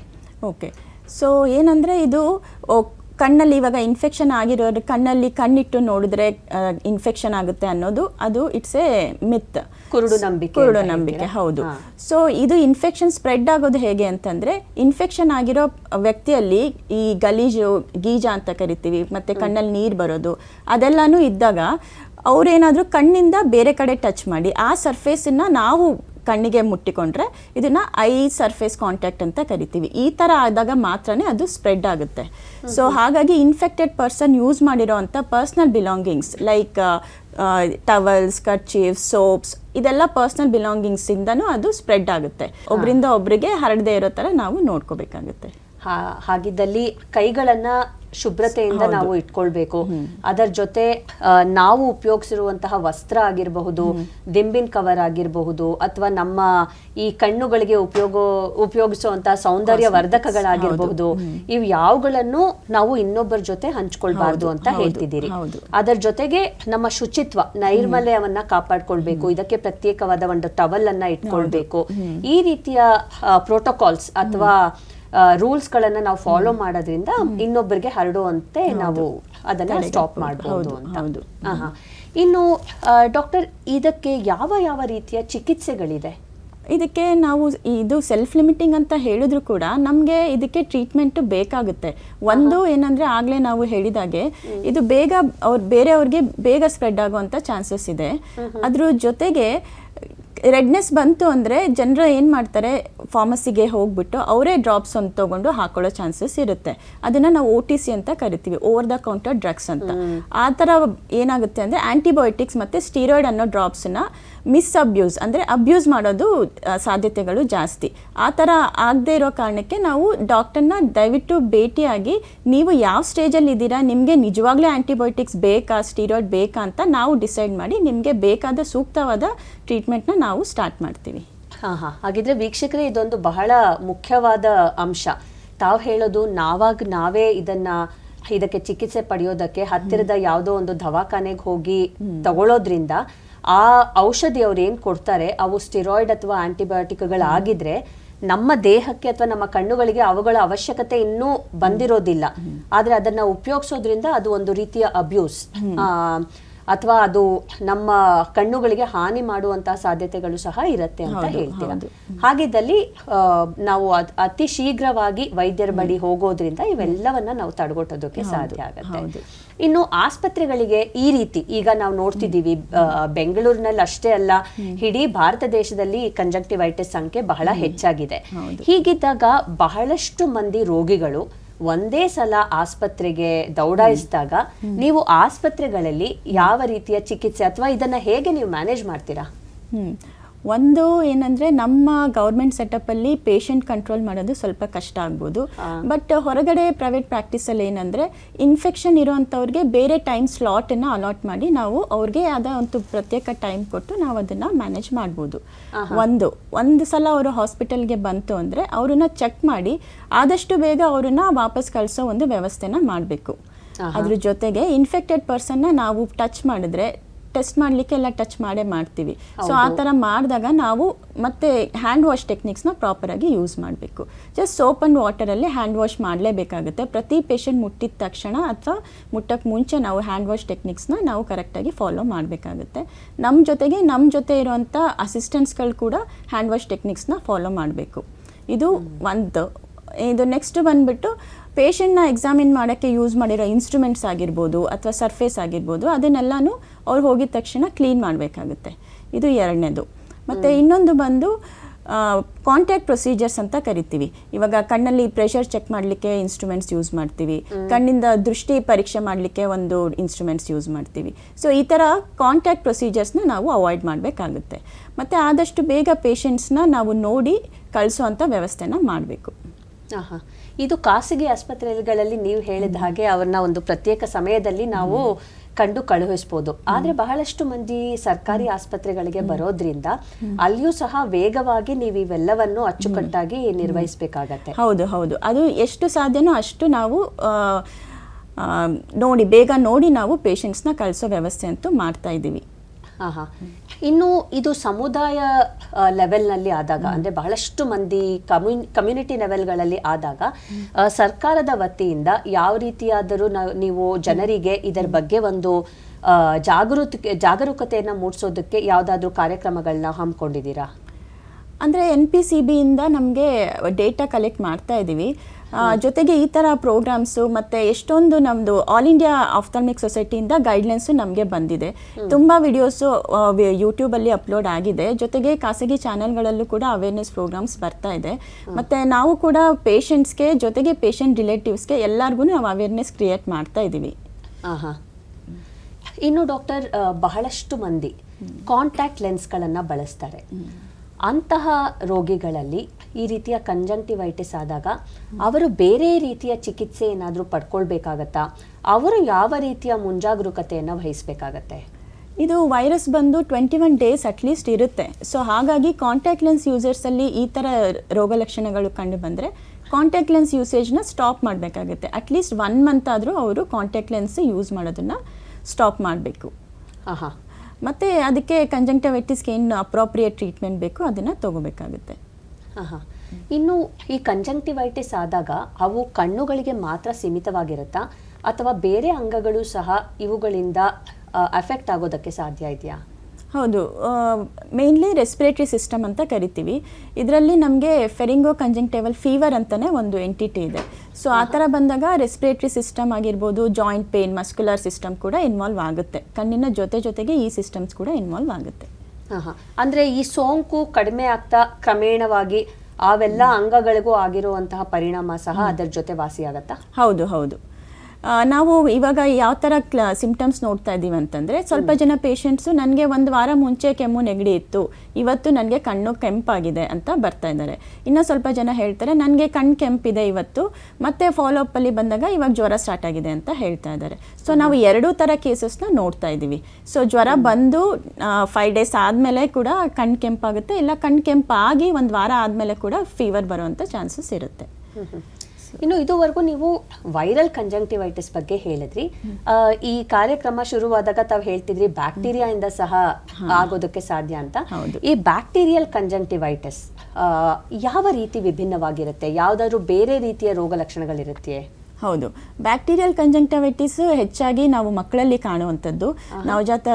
ಓಕೆ. ಸೊ ಏನಂದ್ರೆ ಇದು ಕಣ್ಣಲ್ಲಿ ಇವಾಗ ಇನ್ಫೆಕ್ಷನ್ ಆಗಿರೋರು ಕಣ್ಣಲ್ಲಿ ಕಣ್ಣಿಟ್ಟು ನೋಡಿದ್ರೆ ಇನ್ಫೆಕ್ಷನ್ ಆಗುತ್ತೆ ಅನ್ನೋದು ಅದು ಇಟ್ಸ್ ಎ ಮಿತ್ ಕುರುಡು ನಂಬಿಕೆ ಕುರುಡು ನಂಬಿಕೆ ಹೌದು. ಸೊ ಇದು ಇನ್ಫೆಕ್ಷನ್ ಸ್ಪ್ರೆಡ್ ಆಗೋದು ಹೇಗೆ ಅಂತಂದ್ರೆ ಇನ್ಫೆಕ್ಷನ್ ಆಗಿರೋ ವ್ಯಕ್ತಿಯಲ್ಲಿ ಈ ಗಲೀಜು ಗೀಜ ಅಂತ ಕರಿತೀವಿ ಮತ್ತೆ ಕಣ್ಣಲ್ಲಿ ನೀರು ಬರೋದು ಅದೆಲ್ಲಾನು ಇದ್ದಾಗ ಅವ್ರೇನಾದ್ರೂ ಕಣ್ಣಿಂದ ಬೇರೆ ಕಡೆ ಟಚ್ ಮಾಡಿ ಆ ಸರ್ಫೇಸನ್ನು ನಾವು ಕಣ್ಣಿಗೆ ಮುಟ್ಟಿಕೊಂಡ್ರೆ ಇದನ್ನ ಐ ಸರ್ಫೇಸ್ ಕಾಂಟ್ಯಾಕ್ಟ್ ಅಂತ ಕರಿತೀವಿ. ಈ ಥರ ಆದಾಗ ಮಾತ್ರನೇ ಅದು ಸ್ಪ್ರೆಡ್ ಆಗುತ್ತೆ. ಸೊ ಹಾಗಾಗಿ ಇನ್ಫೆಕ್ಟೆಡ್ ಪರ್ಸನ್ ಯೂಸ್ ಮಾಡಿರೋ ಅಂಥ personal belongings like towels kerchief soaps ಇದೆಲ್ಲ ಪರ್ಸ್ನಲ್ ಬಿಲಾಂಗಿಂಗ್ಸಿಂದನೂ ಅದು ಸ್ಪ್ರೆಡ್ ಆಗುತ್ತೆ. ಒಬ್ಬರಿಂದ ಒಬ್ಬರಿಗೆ ಹರಡದೇ ಇರೋ ಥರ ನಾವು ನೋಡ್ಕೋಬೇಕಾಗುತ್ತೆ. ಹಾಗಿದ್ದಲ್ಲಿ ಕೈಗಳನ್ನ ಶುಭ್ರತೆಯಿಂದ ನಾವು ಇಟ್ಕೊಳ್ಬೇಕು. ಅದರ ಜೊತೆ ನಾವು ಉಪಯೋಗಿಸಿರುವಂತಹ ವಸ್ತ್ರ ಆಗಿರಬಹುದು ದಿಂಬಿನ ಕವರ್ ಆಗಿರಬಹುದು ಅಥವಾ ನಮ್ಮ ಈ ಕಣ್ಣುಗಳಿಗೆ ಉಪಯೋಗ ಉಪಯೋಗಿಸುವಂತಹ ಸೌಂದರ್ಯ ವರ್ಧಕಗಳಾಗಿರಬಹುದು ಇವು ಯಾವುಗಳನ್ನು ನಾವು ಇನ್ನೊಬ್ಬರ ಜೊತೆ ಹಂಚ್ಕೊಳ್ಬಾರ್ದು ಅಂತ ಹೇಳ್ತಿದ್ದೀರಿ. ಅದರ ಜೊತೆಗೆ ನಮ್ಮ ಶುಚಿತ್ವ ನೈರ್ಮಲ್ಯವನ್ನ ಕಾಪಾಡ್ಕೊಳ್ಬೇಕು. ಇದಕ್ಕೆ ಪ್ರತ್ಯೇಕವಾದ ಒಂದು ಟವಲ್ ಅನ್ನ ಇಟ್ಕೊಳ್ಬೇಕು. ಈ ರೀತಿಯ ಪ್ರೋಟೋಕಾಲ್ಸ್ ಅಥವಾ ರೂಲ್ಸ್ ಗಳನ್ನ ನಾವು ಫಾಲೋ ಮಾಡೋದ್ರಿಂದ ಇನ್ನೊಬ್ಬರಿಗೆ ಹರಡುವಂತೆ ನಾವು ಅದನ್ನ ಸ್ಟಾಪ್ ಮಾಡಬಹುದು ಹೌದು, ಅಂತ. ಇನ್ನು ಡಾಕ್ಟರ್ ಇದಕ್ಕೆ ಯಾವ ಯಾವ ರೀತಿಯ ಚಿಕಿತ್ಸೆಗಳಿದೆ? ಇದಕ್ಕೆ ನಾವು ಇದು ಸೆಲ್ಫ್ ಲಿಮಿಟಿಂಗ್ ಅಂತ ಹೇಳಿದ್ರು ಕೂಡ ನಮಗೆ ಇದಕ್ಕೆ ಟ್ರೀಟ್ಮೆಂಟ್ ಬೇಕಾಗುತ್ತೆ. ಒಂದು ಏನಂದ್ರೆ ಆಗ್ಲೇ ನಾವು ಹೇಳಿದಾಗೆ ಇದು ಬೇಗ ಅವ್ರು ಬೇರೆಯವ್ರಿಗೆ ಬೇಗ ಸ್ಪ್ರೆಡ್ ಆಗುವಂತ ಚಾನ್ಸಸ್ ಇದೆ. ಅದ್ರ ಜೊತೆಗೆ ರೆಡ್ನೆಸ್ ಬಂತು ಅಂದರೆ ಜನರು ಏನು ಮಾಡ್ತಾರೆ ಫಾರ್ಮಸಿಗೆ ಹೋಗ್ಬಿಟ್ಟು ಅವರೇ ಡ್ರಾಪ್ಸ್ ಅಂತ ತೊಗೊಂಡು ಹಾಕೊಳ್ಳೋ ಚಾನ್ಸಸ್ ಇರುತ್ತೆ. ಅದನ್ನು ನಾವು ಓ ಟಿ ಸಿ ಅಂತ ಕರಿತೀವಿ ಓವರ್ ದ ಕೌಂಟರ್ ಡ್ರಗ್ಸ್ ಅಂತ. ಆ ಥರ ಏನಾಗುತ್ತೆ ಅಂದರೆ ಆ್ಯಂಟಿಬಯೋಟಿಕ್ಸ್ ಮತ್ತು ಸ್ಟೀರಾಯ್ಡ್ ಅನ್ನೋ ಡ್ರಾಪ್ಸನ್ನ ಮಿಸ್ ಅಬ್ಯೂಸ್ ಅಂದರೆ ಅಬ್ಯೂಸ್ ಮಾಡೋದು ಸಾಧ್ಯತೆಗಳು ಜಾಸ್ತಿ. ಆ ಥರ ಆಗದೇ ಇರೋ ಕಾರಣಕ್ಕೆ ನಾವು ಡಾಕ್ಟರ್ನ ದಯವಿಟ್ಟು ಭೇಟಿಯಾಗಿ ನೀವು ಯಾವ ಸ್ಟೇಜಲ್ಲಿ ಇದ್ದೀರಾ ನಿಮಗೆ ನಿಜವಾಗ್ಲೂ ಆ್ಯಂಟಿಬಯೋಟಿಕ್ಸ್ ಬೇಕಾ ಸ್ಟೀರಾಯ್ಡ್ ಬೇಕಾ ಅಂತ ನಾವು ಡಿಸೈಡ್ ಮಾಡಿ ನಿಮಗೆ ಬೇಕಾದ ಸೂಕ್ತವಾದ ಟ್ರೀಟ್ಮೆಂಟ್ನ ನಾವು ಸ್ಟಾರ್ಟ್ ಮಾಡ್ತೀವಿ. ಹಾಂ ಹಾಂ. ಹಾಗಿದ್ರೆ ವೀಕ್ಷಕರೇ ಇದೊಂದು ಬಹಳ ಮುಖ್ಯವಾದ ಅಂಶ. ತಾವು ಹೇಳೋದು ನಾವಾಗ ನಾವೇ ಇದನ್ನ ಇದಕ್ಕೆ ಚಿಕಿತ್ಸೆ ಪಡೆಯೋದಕ್ಕೆ ಹತ್ತಿರದ ಯಾವುದೋ ಒಂದು ದವಾಖಾನೆಗೆ ಹೋಗಿ ತಗೊಳ್ಳೋದ್ರಿಂದ ಆ ಔಷಧಿ ಅವ್ರು ಏನು ಕೊಡ್ತಾರೆ? ಅವು ಸ್ಟಿರಾಯ್ಡ್ ಅಥವಾ ಆಂಟಿಬಯೋಟಿಕ್ಗಳಾಗಿದ್ರೆ ನಮ್ಮ ದೇಹಕ್ಕೆ ಅಥವಾ ನಮ್ಮ ಕಣ್ಣುಗಳಿಗೆ ಅವುಗಳ ಅವಶ್ಯಕತೆ ಇನ್ನೂ ಬಂದಿರೋದಿಲ್ಲ. ಆದ್ರೆ ಅದನ್ನ ಉಪಯೋಗಿಸೋದ್ರಿಂದ ಅದು ಒಂದು ರೀತಿಯ ಅಬ್ಯೂಸ್ ಅಥವಾ ಅದು ನಮ್ಮ ಕಣ್ಣುಗಳಿಗೆ ಹಾನಿ ಮಾಡುವಂತಹ ಸಾಧ್ಯತೆಗಳು ಸಹ ಇರುತ್ತೆ ಅಂತ ಹೇಳ್ತೀರಾ? ಹಾಗಿದ್ದಲ್ಲಿ ನಾವು ಅತಿ ಶೀಘ್ರವಾಗಿ ವೈದ್ಯರ ಬಳಿ ಹೋಗೋದ್ರಿಂದ ಇವೆಲ್ಲವನ್ನ ನಾವು ತಡೆಗಟ್ಟೋದಕ್ಕೆ ಸಾಧ್ಯ ಆಗುತ್ತೆ. ಇನ್ನು ಆಸ್ಪತ್ರೆಗಳಿಗೆ ಈ ರೀತಿ ಈಗ ನಾವು ನೋಡ್ತಿದ್ದೀವಿ ಬೆಂಗಳೂರಿನಲ್ಲಿ ಅಷ್ಟೇ ಅಲ್ಲ ಇಡೀ ಭಾರತ ದೇಶದಲ್ಲಿ ಕಂಜಕ್ಟಿವೈಟಿಸ್ ಸಂಖ್ಯೆ ಬಹಳ ಹೆಚ್ಚಾಗಿದೆ. ಹೀಗಿದ್ದಾಗ ಬಹಳಷ್ಟು ಮಂದಿ ರೋಗಿಗಳು ಒಂದೇ ಸಲ ಆಸ್ಪತ್ರೆಗೆ ದೌಡಾಯಿಸಿದಾಗ ನೀವು ಆಸ್ಪತ್ರೆಗಳಲ್ಲಿ ಯಾವ ರೀತಿಯ ಚಿಕಿತ್ಸೆ ಅಥವಾ ಇದನ್ನ ಹೇಗೆ ನೀವು ಮ್ಯಾನೇಜ್ ಮಾಡ್ತೀರಾ. ಒಂದು ಏನಂದ್ರೆ ನಮ್ಮ ಗೌರ್ಮೆಂಟ್ ಸೆಟಪ್ಪಲ್ಲಿ ಪೇಷಂಟ್ ಕಂಟ್ರೋಲ್ ಮಾಡೋದು ಸ್ವಲ್ಪ ಕಷ್ಟ ಆಗ್ಬೋದು. ಬಟ್ ಹೊರಗಡೆ ಪ್ರೈವೇಟ್ ಪ್ರಾಕ್ಟೀಸಲ್ಲಿ ಏನಂದ್ರೆ ಇನ್ಫೆಕ್ಷನ್ ಇರೋವಂಥವ್ರಿಗೆ ಬೇರೆ ಟೈಮ್ ಸ್ಲಾಟನ್ನು ಅಲಾಟ್ ಮಾಡಿ ನಾವು ಅವ್ರಿಗೆ ಆದ ಒಂದು ಪ್ರತ್ಯೇಕ ಟೈಮ್ ಕೊಟ್ಟು ನಾವು ಅದನ್ನ ಮ್ಯಾನೇಜ್ ಮಾಡ್ಬೋದು. ಒಂದು ಒಂದು ಸಲ ಅವರು ಹಾಸ್ಪಿಟಲ್ಗೆ ಬಂತು ಅಂದರೆ ಅವ್ರನ್ನ ಚೆಕ್ ಮಾಡಿ ಆದಷ್ಟು ಬೇಗ ಅವ್ರನ್ನ ವಾಪಸ್ ಕಳಿಸೋ ಒಂದು ವ್ಯವಸ್ಥೆನ ಮಾಡಬೇಕು. ಅದ್ರ ಜೊತೆಗೆ ಇನ್ಫೆಕ್ಟೆಡ್ ಪರ್ಸನ್ನ ನಾವು ಟಚ್ ಮಾಡಿದ್ರೆ ಟೆಸ್ಟ್ ಮಾಡಲಿಕ್ಕೆ ಎಲ್ಲ ಟಚ್ ಮಾಡೇ ಮಾಡ್ತೀವಿ. ಸೊ ಆ ಥರ ಮಾಡಿದಾಗ ನಾವು ಮತ್ತೆ ಹ್ಯಾಂಡ್ ವಾಶ್ ಟೆಕ್ನಿಕ್ಸ್ನ ಪ್ರಾಪರಾಗಿ ಯೂಸ್ ಮಾಡಬೇಕು. ಜಸ್ಟ್ ಸೋಪ್ ಆ್ಯಂಡ್ ವಾಟರಲ್ಲಿ ಹ್ಯಾಂಡ್ ವಾಶ್ ಮಾಡಲೇಬೇಕಾಗುತ್ತೆ. ಪ್ರತಿ ಪೇಷಂಟ್ ಮುಟ್ಟಿದ ತಕ್ಷಣ ಅಥವಾ ಮುಟ್ಟಕ್ಕೆ ಮುಂಚೆ ನಾವು ಹ್ಯಾಂಡ್ ವಾಶ್ ಟೆಕ್ನಿಕ್ಸ್ನ ನಾವು ಕರೆಕ್ಟಾಗಿ ಫಾಲೋ ಮಾಡಬೇಕಾಗುತ್ತೆ. ನಮ್ಮ ಜೊತೆಗೆ ನಮ್ಮ ಜೊತೆ ಇರುವಂಥ ಅಸಿಸ್ಟೆಂಟ್ಸ್ಗಳು ಕೂಡ ಹ್ಯಾಂಡ್ ವಾಶ್ ಟೆಕ್ನಿಕ್ಸ್ನ ಫಾಲೋ ಮಾಡಬೇಕು. ಇದು ಒಂದು. ಇದು ನೆಕ್ಸ್ಟ್ ಬಂದ್ಬಿಟ್ಟು ಪೇಷಂಟ್ನ ಎಕ್ಸಾಮಿನ್ ಮಾಡೋಕ್ಕೆ ಯೂಸ್ ಮಾಡಿರೋ ಇನ್ಸ್ಟ್ರೂಮೆಂಟ್ಸ್ ಆಗಿರ್ಬೋದು ಅಥವಾ ಸರ್ಫೇಸ್ ಆಗಿರ್ಬೋದು ಅದನ್ನೆಲ್ಲನೂ ಅವ್ರು ಹೋಗಿದ ತಕ್ಷಣ ಕ್ಲೀನ್ ಮಾಡಬೇಕಾಗುತ್ತೆ. ಇದು ಎರಡನೇದು. ಮತ್ತು ಇನ್ನೊಂದು ಬಂದು ಕಾಂಟ್ಯಾಕ್ಟ್ ಪ್ರೊಸೀಜರ್ಸ್ ಅಂತ ಕರಿತೀವಿ. ಇವಾಗ ಕಣ್ಣಲ್ಲಿ ಪ್ರೆಷರ್ ಚೆಕ್ ಮಾಡಲಿಕ್ಕೆ ಇನ್ಸ್ಟ್ರೂಮೆಂಟ್ಸ್ ಯೂಸ್ ಮಾಡ್ತೀವಿ. ಕಣ್ಣಿಂದ ದೃಷ್ಟಿ ಪರೀಕ್ಷೆ ಮಾಡಲಿಕ್ಕೆ ಒಂದು ಇನ್ಸ್ಟ್ರೂಮೆಂಟ್ಸ್ ಯೂಸ್ ಮಾಡ್ತೀವಿ. ಸೊ ಈ ಥರ ಕಾಂಟ್ಯಾಕ್ಟ್ ಪ್ರೊಸೀಜರ್ಸ್ನ ನಾವು ಅವಾಯ್ಡ್ ಮಾಡಬೇಕಾಗುತ್ತೆ. ಮತ್ತು ಆದಷ್ಟು ಬೇಗ ಪೇಷಂಟ್ಸ್ನ ನಾವು ನೋಡಿ ಕಳಿಸೋವಂಥ ವ್ಯವಸ್ಥೆನ ಮಾಡಬೇಕು. ಆಹಾ. ಇದು ಖಾಸಗಿ ಆಸ್ಪತ್ರೆಗಳಲ್ಲಿ ನೀವು ಹೇಳಿದ ಹಾಗೆ ಅವ್ರನ್ನ ಒಂದು ಪ್ರತ್ಯೇಕ ಸಮಯದಲ್ಲಿ ನಾವು ಕಂಡು ಕಳುಹಿಸ್ಬೋದು. ಆದ್ರೆ ಬಹಳಷ್ಟು ಮಂದಿ ಸರ್ಕಾರಿ ಆಸ್ಪತ್ರೆಗಳಿಗೆ ಬರೋದ್ರಿಂದ ಅಲ್ಲಿಯೂ ಸಹ ವೇಗವಾಗಿ ನೀವು ಇವೆಲ್ಲವನ್ನು ಅಚ್ಚುಕಟ್ಟಾಗಿ ನಿರ್ವಹಿಸಬೇಕಾಗತ್ತೆ. ಹೌದು ಹೌದು. ಅದು ಎಷ್ಟು ಸಾಧ್ಯನೋ ಅಷ್ಟು ನಾವು ನೋಡಿ ಬೇಗ ನೋಡಿ ನಾವು ಪೇಷಂಟ್ಸ್ನ ಕಳಿಸೋ ವ್ಯವಸ್ಥೆ ಅಂತೂ ಮಾಡ್ತಾ ಇದ್ದೀವಿ. ಇನ್ನು ಇದು ಸಮುದಾಯ ಲೆವೆಲ್ನಲ್ಲಿ ಆದಾಗ ಅಂದ್ರೆ ಬಹಳಷ್ಟು ಮಂದಿ ಕಮ್ಯುನ್ ಕಮ್ಯುನಿಟಿ ಲೆವೆಲ್ಗಳಲ್ಲಿ ಆದಾಗ ಸರ್ಕಾರದ ವತಿಯಿಂದ ಯಾವ ರೀತಿಯಾದರೂ ನಾವು ನೀವು ಜನರಿಗೆ ಇದರ ಬಗ್ಗೆ ಒಂದು ಜಾಗರೂಕ ಜಾಗೃತಿ ಜಾಗರೂಕತೆಯನ್ನು ಮೂಡಿಸೋದಕ್ಕೆ ಯಾವುದಾದ್ರೂ ಕಾರ್ಯಕ್ರಮಗಳನ್ನ ಹಮ್ಮಿಕೊಂಡಿದ್ದೀರಾ? ಅಂದರೆ ಎನ್ ಪಿ ಸಿ ಬಿಯಿಂದ ನಮಗೆ ಡೇಟಾ ಕಲೆಕ್ಟ್ ಮಾಡ್ತಾ ಇದ್ದೀವಿ ಜೊತೆಗೆ ಈ ಥರ ಪ್ರೋಗ್ರಾಮ್ಸು ಮತ್ತು ಎಷ್ಟೊಂದು ನಮ್ಮದು ಆಲ್ ಇಂಡಿಯಾ ಆಫ್ಥಾಮಿಕ್ ಸೊಸೈಟಿಯಿಂದ ಗೈಡ್ಲೈನ್ಸು ನಮಗೆ ಬಂದಿದೆ. ತುಂಬ ವಿಡಿಯೋಸು ಯೂಟ್ಯೂಬಲ್ಲಿ ಅಪ್ಲೋಡ್ ಆಗಿದೆ. ಜೊತೆಗೆ ಖಾಸಗಿ ಚಾನೆಲ್ಗಳಲ್ಲೂ ಕೂಡ ಅವೇರ್ನೆಸ್ ಪ್ರೋಗ್ರಾಮ್ಸ್ ಬರ್ತಾ ಇದೆ. ಮತ್ತು ನಾವು ಕೂಡ ಪೇಷಂಟ್ಸ್ಗೆ ಜೊತೆಗೆ ಪೇಷಂಟ್ ರಿಲೇಟಿವ್ಸ್ಗೆ ಎಲ್ಲರಿಗೂ ನಾವು ಅವೇರ್ನೆಸ್ ಕ್ರಿಯೇಟ್ ಮಾಡ್ತಾ ಇದ್ದೀವಿ. ಇನ್ನು ಡಾಕ್ಟರ್ ಬಹಳಷ್ಟು ಮಂದಿ ಕಾಂಟ್ಯಾಕ್ಟ್ ಲೆನ್ಸ್ಗಳನ್ನು ಬಳಸ್ತಾರೆ. ಅಂತಹ ರೋಗಿಗಳಲ್ಲಿ ಈ ರೀತಿಯ ಕಂಜಂಕ್ಟಿವೈಟಿಸ್ ಆದಾಗ ಅವರು ಬೇರೆ ರೀತಿಯ ಚಿಕಿತ್ಸೆ ಏನಾದರೂ ಪಡ್ಕೊಳ್ಬೇಕಾಗತ್ತಾ? ಅವರು ಯಾವ ರೀತಿಯ ಮುಂಜಾಗರೂಕತೆಯನ್ನು ವಹಿಸಬೇಕಾಗತ್ತೆ? ಇದು ವೈರಸ್ ಬಂದು twenty one days at least ಇರುತ್ತೆ. ಸೊ ಹಾಗಾಗಿ ಕಾಂಟ್ಯಾಕ್ಟ್ ಲೆನ್ಸ್ ಯೂಸರ್ಸಲ್ಲಿ ಈ ಥರ ರೋಗ ಲಕ್ಷಣಗಳು ಕಂಡು ಬಂದರೆ ಕಾಂಟ್ಯಾಕ್ಟ್ ಲೆನ್ಸ್ ಯೂಸೇಜ್ನ ಸ್ಟಾಪ್ ಮಾಡಬೇಕಾಗುತ್ತೆ. ಅಟ್ಲೀಸ್ಟ್ ಒನ್ ಮಂತ್ ಆದರೂ ಅವರು ಕಾಂಟ್ಯಾಕ್ಟ್ ಲೆನ್ಸ್ ಯೂಸ್ ಮಾಡೋದನ್ನು ಸ್ಟಾಪ್ ಮಾಡಬೇಕು. ಆಹಾ. ಮತ್ತು ಅದಕ್ಕೆ ಕಂಜಂಕ್ಟಿವೈಟಿಸ್ಗೆ ಏನು ಅಪ್ರೋಪ್ರಿಯೇಟ್ ಟ್ರೀಟ್ಮೆಂಟ್ ಬೇಕು ಅದನ್ನು ತಗೋಬೇಕಾಗುತ್ತೆ. ಹಾಂ ಇನ್ನು ಈ ಕಂಜಂಕ್ಟಿವೈಟಿಸ್ ಆದಾಗ ಅವು ಕಣ್ಣುಗಳಿಗೆ ಮಾತ್ರ ಸೀಮಿತವಾಗಿರುತ್ತಾ ಅಥವಾ ಬೇರೆ ಅಂಗಗಳು ಸಹ ಇವುಗಳಿಂದ ಅಫೆಕ್ಟ್ ಆಗೋದಕ್ಕೆ ಸಾಧ್ಯ ಇದೆಯಾ? ಹೌದು. ಮೇನ್ಲಿ ರೆಸ್ಪಿರೇಟ್ರಿ ಸಿಸ್ಟಮ್ ಅಂತ ಕರಿತೀವಿ. ಇದರಲ್ಲಿ ನಮಗೆ ಫೆರಿಂಗೋ ಕಂಜಂಕ್ಟೇವಲ್ ಫೀವರ್ ಅಂತಲೇ ಒಂದು ಎಂಟಿಟಿ ಇದೆ. ಸೊ ಆ ಥರ ಬಂದಾಗ ರೆಸ್ಪಿರೇಟರಿ ಸಿಸ್ಟಮ್ ಆಗಿರ್ಬೋದು ಜಾಯಿಂಟ್ ಪೇನ್ ಮಸ್ಕ್ಯುಲರ್ ಸಿಸ್ಟಮ್ ಕೂಡ ಇನ್ವಾಲ್ವ್ ಆಗುತ್ತೆ. ಕಣ್ಣಿನ ಜೊತೆ ಜೊತೆಗೆ ಈ ಸಿಸ್ಟಮ್ಸ್ ಕೂಡ ಇನ್ವಾಲ್ವ್ ಆಗುತ್ತೆ. ಹಾಂ ಅಂದರೆ ಈ ಸೋಂಕು ಕಡಿಮೆ ಆಗ್ತಾ ಕ್ರಮೇಣವಾಗಿ ಅವೆಲ್ಲ ಅಂಗಗಳಿಗೂ ಆಗಿರುವಂತಹ ಪರಿಣಾಮ ಸಹ ಅದರ ಜೊತೆ ವಾಸಿಯಾಗತ್ತಾ? ಹೌದು ಹೌದು. ನಾವು ಇವಾಗ ಯಾವ ಥರ ಕ್ಲ ಸಿಮ್ಟಮ್ಸ್ ನೋಡ್ತಾ ಇದ್ದೀವಿ ಅಂತಂದರೆ ಸ್ವಲ್ಪ ಜನ ಪೇಷಂಟ್ಸು ನನಗೆ ಒಂದು ವಾರ ಮುಂಚೆ ಕೆಮ್ಮು ನೆಗಡಿ ಇತ್ತು ಇವತ್ತು ನನಗೆ ಕಣ್ಣು ಕೆಂಪಾಗಿದೆ ಅಂತ ಬರ್ತಾ ಇದ್ದಾರೆ. ಇನ್ನೂ ಸ್ವಲ್ಪ ಜನ ಹೇಳ್ತಾರೆ ನನಗೆ ಕಣ್ಣು ಕೆಂಪಿದೆ ಇವತ್ತು ಮತ್ತೆ ಫಾಲೋ ಅಲ್ಲಿ ಬಂದಾಗ ಇವಾಗ ಜ್ವರ ಸ್ಟಾರ್ಟ್ ಆಗಿದೆ ಅಂತ ಹೇಳ್ತಾ ಇದ್ದಾರೆ. ಸೊ ನಾವು ಎರಡೂ ಥರ ಕೇಸಸ್ನ ನೋಡ್ತಾ ಇದ್ದೀವಿ ಸೊ ಜ್ವರ ಬಂದು ಫೈವ್ ಡೇಸ್ ಆದಮೇಲೆ ಕೂಡ ಕಣ್ಣು ಕೆಂಪಾಗುತ್ತೆ ಇಲ್ಲ ಕಣ್ಣು ಕೆಂಪಾಗಿ ಒಂದು ವಾರ ಆದಮೇಲೆ ಕೂಡ ಫೀವರ್ ಬರುವಂಥ ಚಾನ್ಸಸ್ ಇರುತ್ತೆ. ಇನ್ನು ಇದುವರೆಗೂ ನೀವು ವೈರಲ್ ಕಂಜಂಕ್ಟಿವೈಟಿಸ್ ಬಗ್ಗೆ ಹೇಳಿದ್ರಿ. ಈ ಕಾರ್ಯಕ್ರಮ ಶುರುವಾದಾಗ ತಾವು ಹೇಳ್ತಿದ್ರಿ ಬ್ಯಾಕ್ಟೀರಿಯಾ ಇಂದ ಸಹ ಆಗೋದಕ್ಕೆ ಸಾಧ್ಯ ಅಂತ. ಈ ಬ್ಯಾಕ್ಟೀರಿಯಲ್ ಕಂಜಂಕ್ಟಿವೈಟಿಸ್ ಯಾವ ರೀತಿ ವಿಭಿನ್ನವಾಗಿರುತ್ತೆ? ಯಾವ್ದಾದ್ರು ಬೇರೆ ರೀತಿಯ ರೋಗ ಲಕ್ಷಣಗಳಿರುತ್ತೆ ಹೌದು. ಬ್ಯಾಕ್ಟೀರಿಯಲ್ ಕಂಜಂಕ್ಟಿವೈಟಿಸ್ ಹೆಚ್ಚಾಗಿ ನಾವು ಮಕ್ಕಳಲ್ಲಿ ಕಾಣುವಂಥದ್ದು. ನವಜಾತ